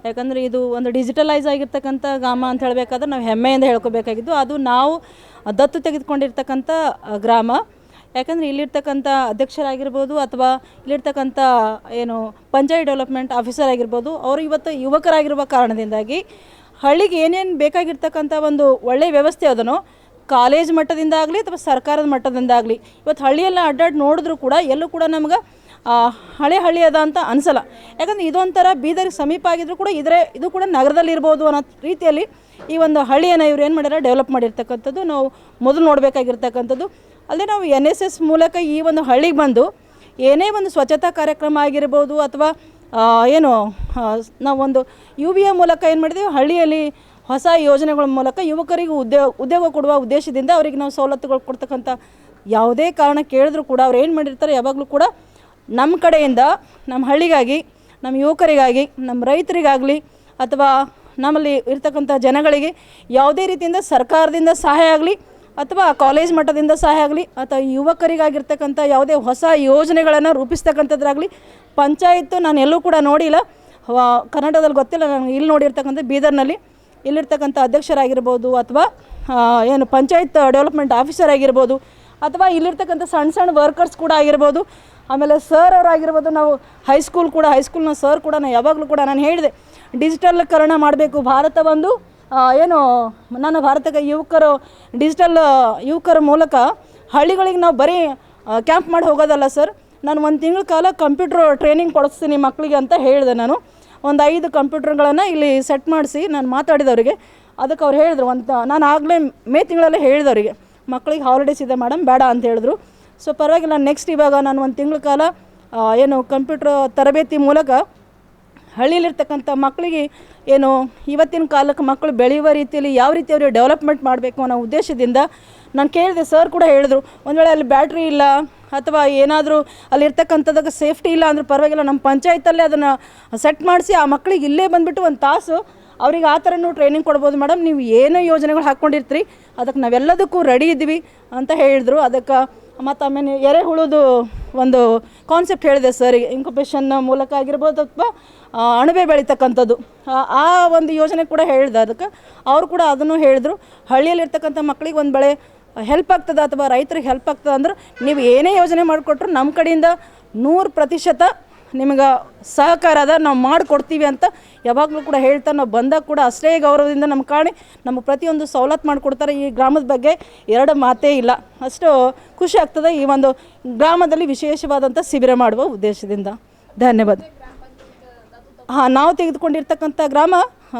ಯಾಕಂದರೆ ಇದು ಒಂದು ಡಿಜಿಟಲೈಸ್ ಆಗಿರ್ತಕ್ಕಂಥ ಗ್ರಾಮ ಅಂತ ಹೇಳಬೇಕಾದ್ರೆ ನಾವು ಹೆಮ್ಮೆಯಿಂದ ಹೇಳ್ಕೊಬೇಕಾಗಿದ್ದು. ಅದು ನಾವು ದತ್ತು ತೆಗೆದುಕೊಂಡಿರ್ತಕ್ಕಂಥ ಗ್ರಾಮ. ಯಾಕಂದರೆ ಇಲ್ಲಿರ್ತಕ್ಕಂಥ ಅಧ್ಯಕ್ಷರಾಗಿರ್ಬೋದು ಅಥವಾ ಇಲ್ಲಿರ್ತಕ್ಕಂಥ, ಏನು, ಪಂಚಾಯತ್ ಡೆವಲಪ್ಮೆಂಟ್ ಆಫೀಸರ್ ಆಗಿರ್ಬೋದು, ಅವರು ಇವತ್ತು ಯುವಕರಾಗಿರುವ ಕಾರಣದಿಂದಾಗಿ ಹಳ್ಳಿಗೆ ಏನೇನು ಬೇಕಾಗಿರ್ತಕ್ಕಂಥ ಒಂದು ಒಳ್ಳೆಯ ವ್ಯವಸ್ಥೆ ಅದನ್ನು ಕಾಲೇಜ್ ಮಟ್ಟದಿಂದ ಆಗಲಿ ಅಥವಾ ಸರ್ಕಾರದ ಮಟ್ಟದಿಂದ ಆಗಲಿ, ಇವತ್ತು ಹಳ್ಳಿಯೆಲ್ಲ ಅಡ್ಡಾಡಿ ನೋಡಿದ್ರೂ ಕೂಡ ಎಲ್ಲೂ ಕೂಡ ನಮ್ಗೆ ಹಳೆ ಹಳ್ಳಿ ಅದ ಅಂತ ಅನಿಸಲ್ಲ. ಯಾಕಂದ್ರೆ ಇದೊಂಥರ ಬೀದರ್ಗೆ ಸಮೀಪ ಆಗಿದ್ರು ಕೂಡ ಇದ್ರೆ ಇದು ಕೂಡ ನಗರದಲ್ಲಿ ಇರ್ಬೋದು ಅನ್ನೋ ರೀತಿಯಲ್ಲಿ ಈ ಒಂದು ಹಳ್ಳಿಯನ್ನು ಇವ್ರು ಏನು ಮಾಡ್ಯಾರ ಡೆವಲಪ್ ಮಾಡಿರ್ತಕ್ಕಂಥದ್ದು. ನಾವು ಮೊದಲು ನೋಡಬೇಕಾಗಿರ್ತಕ್ಕಂಥದ್ದು ಅಲ್ಲದೆ ನಾವು ಎನ್ ಎಸ್ ಎಸ್ ಮೂಲಕ ಈ ಒಂದು ಹಳ್ಳಿಗೆ ಬಂದು ಏನೇ ಒಂದು ಸ್ವಚ್ಛತಾ ಕಾರ್ಯಕ್ರಮ ಆಗಿರ್ಬೋದು ಅಥವಾ ಏನು ನಾವೊಂದು ಯು ವಿ ಎ ಮೂಲಕ ಏನು ಮಾಡಿದ್ದೀವಿ ಹಳ್ಳಿಯಲ್ಲಿ ಹೊಸ ಯೋಜನೆಗಳ ಮೂಲಕ ಯುವಕರಿಗೆ ಉದ್ಯೋಗ ಉದ್ಯೋಗ ಕೊಡುವ ಉದ್ದೇಶದಿಂದ ಅವರಿಗೆ ನಾವು ಸವಲತ್ತುಗಳು ಕೊಡ್ತಕ್ಕಂಥ ಯಾವುದೇ ಕಾರಣ ಕೇಳಿದ್ರು ಕೂಡ ಅವ್ರು ಏನು ಮಾಡಿರ್ತಾರೆ? ಯಾವಾಗಲೂ ಕೂಡ ನಮ್ಮ ಕಡೆಯಿಂದ ನಮ್ಮ ಹಳ್ಳಿಗಾಗಿ ನಮ್ಮ ಯುವಕರಿಗಾಗಿ ನಮ್ಮ ರೈತರಿಗಾಗಲಿ ಅಥವಾ ನಮ್ಮಲ್ಲಿ ಇರ್ತಕ್ಕಂಥ ಜನಗಳಿಗೆ ಯಾವುದೇ ರೀತಿಯಿಂದ ಸರ್ಕಾರದಿಂದ ಸಹಾಯ ಆಗಲಿ ಅಥವಾ ಕಾಲೇಜ್ ಮಟ್ಟದಿಂದ ಸಹಾಯ ಆಗಲಿ, ಅಥವಾ ಯುವಕರಿಗಾಗಿರ್ತಕ್ಕಂಥ ಯಾವುದೇ ಹೊಸ ಯೋಜನೆಗಳನ್ನು ರೂಪಿಸ್ತಕ್ಕಂಥದ್ದಾಗಲಿ ಪಂಚಾಯತ್ತು ನಾನು ಎಲ್ಲೂ ಕೂಡ ನೋಡಿಲ್ಲ. ಕರ್ನಾಟಕದಲ್ಲಿ ಗೊತ್ತಿಲ್ಲ, ನಾನು ಇಲ್ಲಿ ನೋಡಿರ್ತಕ್ಕಂಥ ಬೀದರ್ನಲ್ಲಿ. ಇಲ್ಲಿರ್ತಕ್ಕಂಥ ಅಧ್ಯಕ್ಷರಾಗಿರ್ಬೋದು ಅಥವಾ ಏನು ಪಂಚಾಯತ್ ಡೆವಲಪ್ಮೆಂಟ್ ಆಫೀಸರ್ ಆಗಿರ್ಬೋದು, ಅಥವಾ ಇಲ್ಲಿರ್ತಕ್ಕಂಥ ಸಣ್ಣ ಸಣ್ಣ ವರ್ಕರ್ಸ್ ಕೂಡ ಆಗಿರ್ಬೋದು, ಆಮೇಲೆ ಸರ್ ಅವರಾಗಿರ್ಬೋದು ನಾವು ಹೈಸ್ಕೂಲ್ ಕೂಡ ಹೈಸ್ಕೂಲ್ನ ಸರ್ ಕೂಡ ನಾನು ಯಾವಾಗಲೂ ಕೂಡ ನಾನು ಹೇಳಿದೆ, ಡಿಜಿಟಲ್ಕರಣ ಮಾಡಬೇಕು, ಭಾರತ ಒಂದು ಏನು, ನನ್ನ ಭಾರತದ ಯುವಕರು ಡಿಜಿಟಲ್ ಯುವಕರ ಮೂಲಕ ಹಳ್ಳಿಗಳಿಗೆ ನಾವು ಬರೀ ಕ್ಯಾಂಪ್ ಮಾಡಿ ಹೋಗೋದಲ್ಲ ಸರ್ ನಾನು ಒಂದು ತಿಂಗಳ ಕಾಲ ಕಂಪ್ಯೂಟ್ರ್ ಟ್ರೈನಿಂಗ್ ಕೊಡಿಸ್ತೀನಿ ಮಕ್ಕಳಿಗೆ ಅಂತ ಹೇಳಿದೆ ನಾನು. ಒಂದು ಐದು ಕಂಪ್ಯೂಟರ್ಗಳನ್ನು ಇಲ್ಲಿ ಸೆಟ್ ಮಾಡಿಸಿ ನಾನು ಮಾತಾಡಿದವರಿಗೆ. ಅದಕ್ಕೆ ಅವ್ರು ಹೇಳಿದ್ರು, ಒಂದು ನಾನು ಆಗಲೇ ಮೇ ತಿಂಗಳಲ್ಲೇ ಹೇಳಿದವರಿಗೆ. ಮಕ್ಕಳಿಗೆ ಹಾಲಿಡೇಸ್ ಇದೆ ಮೇಡಮ್ ಬೇಡ ಅಂತ ಹೇಳಿದ್ರು. ಸೊ ಪರವಾಗಿಲ್ಲ ನೆಕ್ಸ್ಟ್ ಇವಾಗ ನಾನು ಒಂದು ತಿಂಗಳ ಕಾಲ ಏನು ಕಂಪ್ಯೂಟ್ರ್ ತರಬೇತಿ ಮೂಲಕ ಹಳ್ಳಿಲಿರ್ತಕ್ಕಂಥ ಮಕ್ಕಳಿಗೆ ಏನು ಇವತ್ತಿನ ಕಾಲಕ್ಕೆ ಮಕ್ಕಳು ಬೆಳೆಯುವ ರೀತಿಯಲ್ಲಿ ಯಾವ ರೀತಿ ಅವ್ರಿಗೆ ಡೆವಲಪ್ಮೆಂಟ್ ಮಾಡಬೇಕು ಅನ್ನೋ ಉದ್ದೇಶದಿಂದ ನಾನು ಕೇಳಿದೆ. ಸರ್ ಕೂಡ ಹೇಳಿದ್ರು, ಒಂದು ವೇಳೆ ಅಲ್ಲಿ ಬ್ಯಾಟ್ರಿ ಇಲ್ಲ ಅಥವಾ ಏನಾದರೂ ಅಲ್ಲಿರ್ತಕ್ಕಂಥದಕ್ಕೆ ಸೇಫ್ಟಿ ಇಲ್ಲ ಅಂದರೂ ಪರವಾಗಿಲ್ಲ, ನಮ್ಮ ಪಂಚಾಯತಲ್ಲೇ ಅದನ್ನು ಸೆಟ್ ಮಾಡಿಸಿ ಆ ಮಕ್ಕಳಿಗೆ ಇಲ್ಲೇ ಬಂದುಬಿಟ್ಟು ಒಂದು ತಾಸು ಅವ್ರಿಗೆ ಆ ಥರನೂ ಟ್ರೈನಿಂಗ್ ಕೊಡ್ಬೋದು ಮೇಡಮ್ ನೀವು ಏನೋ ಯೋಜನೆಗಳು ಹಾಕ್ಕೊಂಡಿರ್ತೀರಿ, ಅದಕ್ಕೆ ನಾವೆಲ್ಲದಕ್ಕೂ ರೆಡಿ ಇದ್ದೀವಿ ಅಂತ ಹೇಳಿದ್ರು. ಅದಕ್ಕೆ ಮತ್ತು ಆಮೇಲೆ ಎರೆಹುಳುದು ಒಂದು ಕಾನ್ಸೆಪ್ಟ್ ಹೇಳಿದೆ ಸರ್ ಇಂಕ್ಯುಬೇಷನ್ ಮೂಲಕ ಆಗಿರ್ಬೋದು ಅಥವಾ ಅಣಬೆ ಬೆಳೀತಕ್ಕಂಥದ್ದು. ಆ ಒಂದು ಯೋಜನೆ ಕೂಡ ಹೇಳಿದೆ. ಅದಕ್ಕೆ ಅವರು ಕೂಡ ಅದನ್ನು ಹೇಳಿದ್ರು. ಹಳ್ಳಿಯಲ್ಲಿರ್ತಕ್ಕಂಥ ಮಕ್ಕಳಿಗೆ ಒಂದು ಬೆಳೆ ಹೆಲ್ಪ್ ಆಗ್ತದೆ ಅಥವಾ ರೈತರಿಗೆ ಹೆಲ್ಪ್ ಆಗ್ತದೆ ಅಂದ್ರೆ, ನೀವು ಏನೇ ಯೋಜನೆ ಮಾಡಿಕೊಟ್ರು ನಮ್ಮ ಕಡೆಯಿಂದ ನೂರು ಪ್ರತಿಶತ ನಿಮಗೆ ಸಹಕಾರ ಅದ, ನಾವು ಮಾಡಿಕೊಡ್ತೀವಿ ಅಂತ ಯಾವಾಗಲೂ ಕೂಡ ಹೇಳ್ತಾ, ನಾವು ಬಂದಾಗ ಕೂಡ ಅಷ್ಟೇ ಗೌರವದಿಂದ ನಮ್ಮ ಕಾಣಿ, ನಮ್ಮ ಪ್ರತಿಯೊಂದು ಸವಲತ್ತು ಮಾಡಿಕೊಡ್ತಾರೆ. ಈ ಗ್ರಾಮದ ಬಗ್ಗೆ ಎರಡು ಮಾತೇ ಇಲ್ಲ. ಅಷ್ಟು ಖುಷಿ ಆಗ್ತದೆ ಈ ಒಂದು ಗ್ರಾಮದಲ್ಲಿ ವಿಶೇಷವಾದಂಥ ಶಿಬಿರ ಮಾಡುವ ಉದ್ದೇಶದಿಂದ. ಧನ್ಯವಾದ. ಹಾಂ, ನಾವು ತೆಗೆದುಕೊಂಡಿರ್ತಕ್ಕಂಥ ಗ್ರಾಮ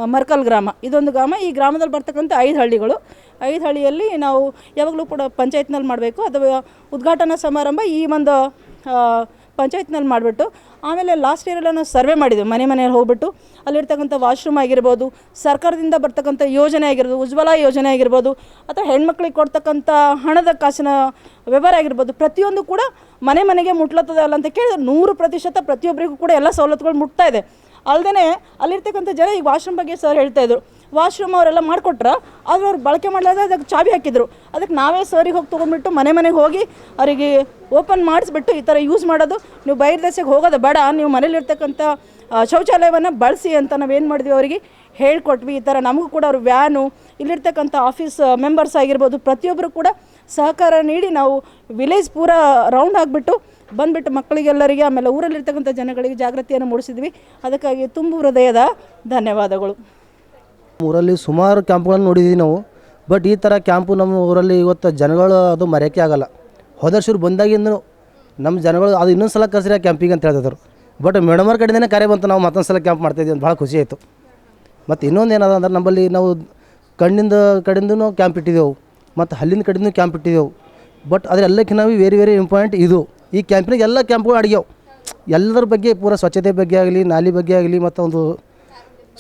ಮರ್ಕಲ್ ಗ್ರಾಮ. ಇದೊಂದು ಗ್ರಾಮ. ಈ ಗ್ರಾಮದಲ್ಲಿ ಬರ್ತಕ್ಕಂಥ ಐದು ಹಳ್ಳಿಗಳು. ಐದು ಹಳ್ಳಿಯಲ್ಲಿ ನಾವು ಯಾವಾಗಲೂ ಕೂಡ ಪಂಚಾಯತ್ನಲ್ಲಿ ಮಾಡಬೇಕು. ಅಥವಾ ಉದ್ಘಾಟನಾ ಸಮಾರಂಭ ಈ ಒಂದು ಪಂಚಾಯತ್ನಲ್ಲಿ ಮಾಡಿಬಿಟ್ಟು ಆಮೇಲೆ ಲಾಸ್ಟ್ ಇಯರೆಲ್ಲ ನಾವು ಸರ್ವೆ ಮಾಡಿದ್ವಿ. ಮನೆ ಮನೆಯಲ್ಲಿ ಹೋಗ್ಬಿಟ್ಟು ಅಲ್ಲಿರ್ತಕ್ಕಂಥ ವಾಶ್ರೂಮ್ ಆಗಿರ್ಬೋದು, ಸರ್ಕಾರದಿಂದ ಬರ್ತಕ್ಕಂಥ ಯೋಜನೆ ಆಗಿರ್ಬೋದು, ಉಜ್ವಲ ಯೋಜನೆ ಆಗಿರ್ಬೋದು, ಅಥವಾ ಹೆಣ್ಮಕ್ಳಿಗೆ ಕೊಡ್ತಕ್ಕಂಥ ಹಣದ ಕಾಸಿನ ವ್ಯವಹಾರ ಆಗಿರ್ಬೋದು, ಪ್ರತಿಯೊಂದು ಕೂಡ ಮನೆ ಮನೆಗೆ ಮುಟ್ಲತ್ತದೆ ಅಲ್ಲ ಅಂತ ಕೇಳಿದ್ರೆ ನೂರು ಪ್ರತಿಶತ ಪ್ರತಿಯೊಬ್ಬರಿಗೂ ಕೂಡ ಎಲ್ಲ ಸವಲತ್ತುಗಳು ಮುಟ್ತಾ ಇದೆ. ಅಲ್ಲದೆ ಅಲ್ಲಿರ್ತಕ್ಕಂಥ ಜನ ಈಗ ವಾಶ್ರೂಮ್ ಬಗ್ಗೆ ಸರ್ ಹೇಳ್ತಾ ಇದ್ರು. ವಾಶ್ರೂಮ್ ಅವರೆಲ್ಲ ಮಾಡಿಕೊಟ್ರ, ಆದರೆ ಅವ್ರು ಬಳಕೆ ಮಾಡಲಾರ್ದೆ ಅದಕ್ಕೆ ಚಾವಿ ಹಾಕಿದ್ರು. ಅದಕ್ಕೆ ನಾವೇ ಸರಿಗೆ ಹೋಗಿ ತೊಗೊಂಡ್ಬಿಟ್ಟು ಮನೆ ಮನೆಗೆ ಹೋಗಿ ಅವರಿಗೆ ಓಪನ್ ಮಾಡಿಸ್ಬಿಟ್ಟು ಈ ಥರ ಯೂಸ್ ಮಾಡೋದು. ನೀವು ಬೈರ್ ದೇಶಕ್ಕೆ ಹೋಗೋದು ಬೇಡ, ನೀವು ಮನೇಲಿರ್ತಕ್ಕಂಥ ಶೌಚಾಲಯವನ್ನು ಬಳಸಿ ಅಂತ ನಾವೇನು ಮಾಡಿದ್ವಿ ಅವರಿಗೆ ಹೇಳ್ಕೊಟ್ವಿ. ಈ ಥರ ನಮಗೂ ಕೂಡ ಅವ್ರು ವ್ಯಾನು, ಇಲ್ಲಿರ್ತಕ್ಕಂಥ ಆಫೀಸ್ ಮೆಂಬರ್ಸ್ ಆಗಿರ್ಬೋದು ಪ್ರತಿಯೊಬ್ಬರು ಕೂಡ ಸಹಕಾರ ನೀಡಿ ನಾವು ವಿಲೇಜ್ ಪೂರ ರೌಂಡ್ ಆಗಿಬಿಟ್ಟು ಬಂದ್ಬಿಟ್ಟು ಮಕ್ಕಳಿಗೆಲ್ಲರಿಗೆ, ಆಮೇಲೆ ಊರಲ್ಲಿರ್ತಕ್ಕಂಥ ಜನಗಳಿಗೆ ಜಾಗೃತಿಯನ್ನು ಮೂಡಿಸಿದ್ವಿ. ಅದಕ್ಕಾಗಿ ತುಂಬು ಹೃದಯದ ಧನ್ಯವಾದಗಳು. ಊರಲ್ಲಿ ಸುಮಾರು ಕ್ಯಾಂಪ್ಗಳನ್ನು ನೋಡಿದ್ದೀವಿ ನಾವು. ಬಟ್ ಈ ಥರ ಕ್ಯಾಂಪು ನಮ್ಮ ಊರಲ್ಲಿ ಇವತ್ತು ಜನಗಳು ಅದು ಮರೆಯೋಕ್ಕೆ ಆಗಲ್ಲ. ಹೋದ ಬಂದಾಗಿಂದ ನಮ್ಮ ಜನಗಳು ಅದು ಇನ್ನೊಂದು ಸಲ ಕರೆಸಿರಿ ಕ್ಯಾಂಪಿಗೆ ಅಂತ ಹೇಳ್ತಿದ್ರು. ಬಟ್ ಮೇಡಮರ ಕಡೆಯಿಂದನೇ ಕರೆ ಬಂತು, ನಾವು ಮತ್ತೊಂದು ಸಲ ಕ್ಯಾಂಪ್ ಮಾಡ್ತಾಯಿದ್ದೀವಿ ಅಂತ ಭಾಳ ಖುಷಿ ಆಯಿತು. ಮತ್ತು ಇನ್ನೊಂದು ಏನದ ಅಂದ್ರೆ ನಮ್ಮಲ್ಲಿ ನಾವು ಕಣ್ಣಿಂದ ಕಡೆಯಿಂದನೂ ಕ್ಯಾಂಪ್ ಇಟ್ಟಿದ್ದೆವು, ಮತ್ತು ಹಲ್ಲಿನ ಕಡೆಯಿಂದ ಕ್ಯಾಂಪ್ ಇಟ್ಟಿದ್ದೆವು. ಬಟ್ ಅದರೆಲ್ಲಕ್ಕಿಂತ ವೆರಿ ವೆರಿ ಇಂಪಾರ್ಟೆಂಟ್ ಇದು. ಈ ಕ್ಯಾಂಪಿನಾಗ ಎಲ್ಲ ಕ್ಯಾಂಪ್ಗಳು ಅಡಿಗೆವು ಎಲ್ಲರ ಬಗ್ಗೆ ಪೂರ ಸ್ವಚ್ಛತೆ ಬಗ್ಗೆ ಆಗಲಿ, ನಾಲಿ ಬಗ್ಗೆ ಆಗಲಿ ಮತ್ತು ಒಂದು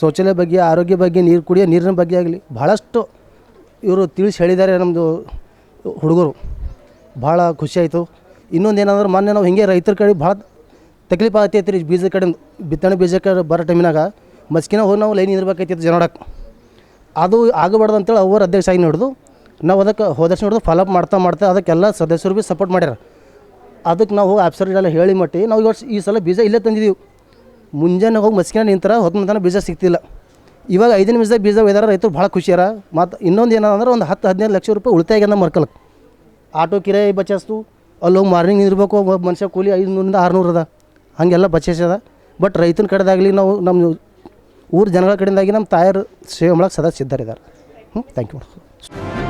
ಶೌಚಾಲಯ ಬಗ್ಗೆ, ಆರೋಗ್ಯ ಬಗ್ಗೆ, ನೀರು ಕುಡಿಯೋ, ನೀರಿನ ಬಗ್ಗೆ ಆಗಲಿ ಭಾಳಷ್ಟು ಇವರು ತಿಳಿಸಿ ಹೇಳಿದ್ದಾರೆ ನಮ್ಮದು ಹುಡುಗರು. ಭಾಳ ಖುಷಿ ಆಯಿತು. ಇನ್ನೊಂದು ಏನಂದ್ರೆ ಮೊನ್ನೆ ನಾವು ಹಿಂಗೆ ರೈತರ ಕಡೆ ಭಾಳ ತಕ್ಲೀಫ್ ಆಗ್ತೈತೆ ರೀ ಬೀಜದ ಕಡೆ ಬಿತ್ತನೆ ಕಡೆ ಬರೋ ಟೈಮಿನಾಗ. ಮಸ್ಕಿನ ಹೋಗಿ ನಾವು ಲೈನ್ ಇರ್ಬೇಕಾಯ್ತಿತ್ತು ಜನಡಕ್ಕೆ ಅದು ಆಗಬಾರ್ದು ಅಂತೇಳಿ ಅವ್ರ ಅಧ್ಯಕ್ಷ ಆಗಿ ನೋಡಿದು. ನಾವು ಅದಕ್ಕೆ ಹೋದಷ್ಟು ನೋಡಿದು ಫಾಲೋಅಪ್ ಮಾಡ್ತಾ ಮಾಡ್ತಾ ಅದಕ್ಕೆಲ್ಲ ಸದಸ್ಯರು ಭೀ ಸಪೋರ್ಟ್ ಮಾಡ್ಯಾರ. ಅದಕ್ಕೆ ನಾವು ಆಫೀಸರ್ಗೆಲ್ಲ ಹೇಳಿ ಮಟ್ಟಿ, ನಾವು ವರ್ಷ ಈ ಸಲ ಬೀಜ ಇಲ್ಲೇ ತಂದಿದ್ದೀವಿ ಮುಂಜಾನೆ ಹೋಗಿ ಮಸ್ಕಿನ ನಿಂತರ ಹೊತ್ತು ತನಕ ಬೀಜ ಸಿಗ್ತಿಲ್ಲ. ಇವಾಗ ಐದು ನಿಮಿಷದಾಗ ಬೀಜ ಒಯ್ದಾರ ರೈತರು ಭಾಳ ಖುಷಿಯಾರ ಮತ್ತು ಇನ್ನೊಂದು ಏನಂದ್ರೆ ಒಂದು ಹತ್ತು ಹದಿನೈದು ಲಕ್ಷ ರೂಪಾಯಿ ಉಳಿತಾಯ ಆಗ್ಯದ ಮರ್ಕಲಕ್ಕೆ ಆಟೋ ಕಿರಾಯಿ ಬಚಾಸ್ತು ಅಲ್ಲಿ ಮಾರ್ನಿಂಗ್ ನಿಂದಿರ್ಬೇಕು, ಒಬ್ಬ ಮನುಷ್ಯ ಕೂಲಿ ಐದುನೂರಿಂದ ಆರುನೂರು ಅದ. ಹಾಗೆಲ್ಲ ಬಚಾಸ್ಯದ ಬಟ್ ರೈತನ ಕಡೆದಾಗಲಿ ನಾವು ನಮ್ಮ ಊರು ಜನಗಳ ಕಡೆಯಿಂದಾಗಿ ನಮ್ಮ ತಾಯರು ಸೇವೆ ಮಾಡಕ್ಕೆ ಸದಾ ಸಿದ್ಧರಿದ್ದಾರೆ ಹ್ಞೂ ಥ್ಯಾಂಕ್ ಯು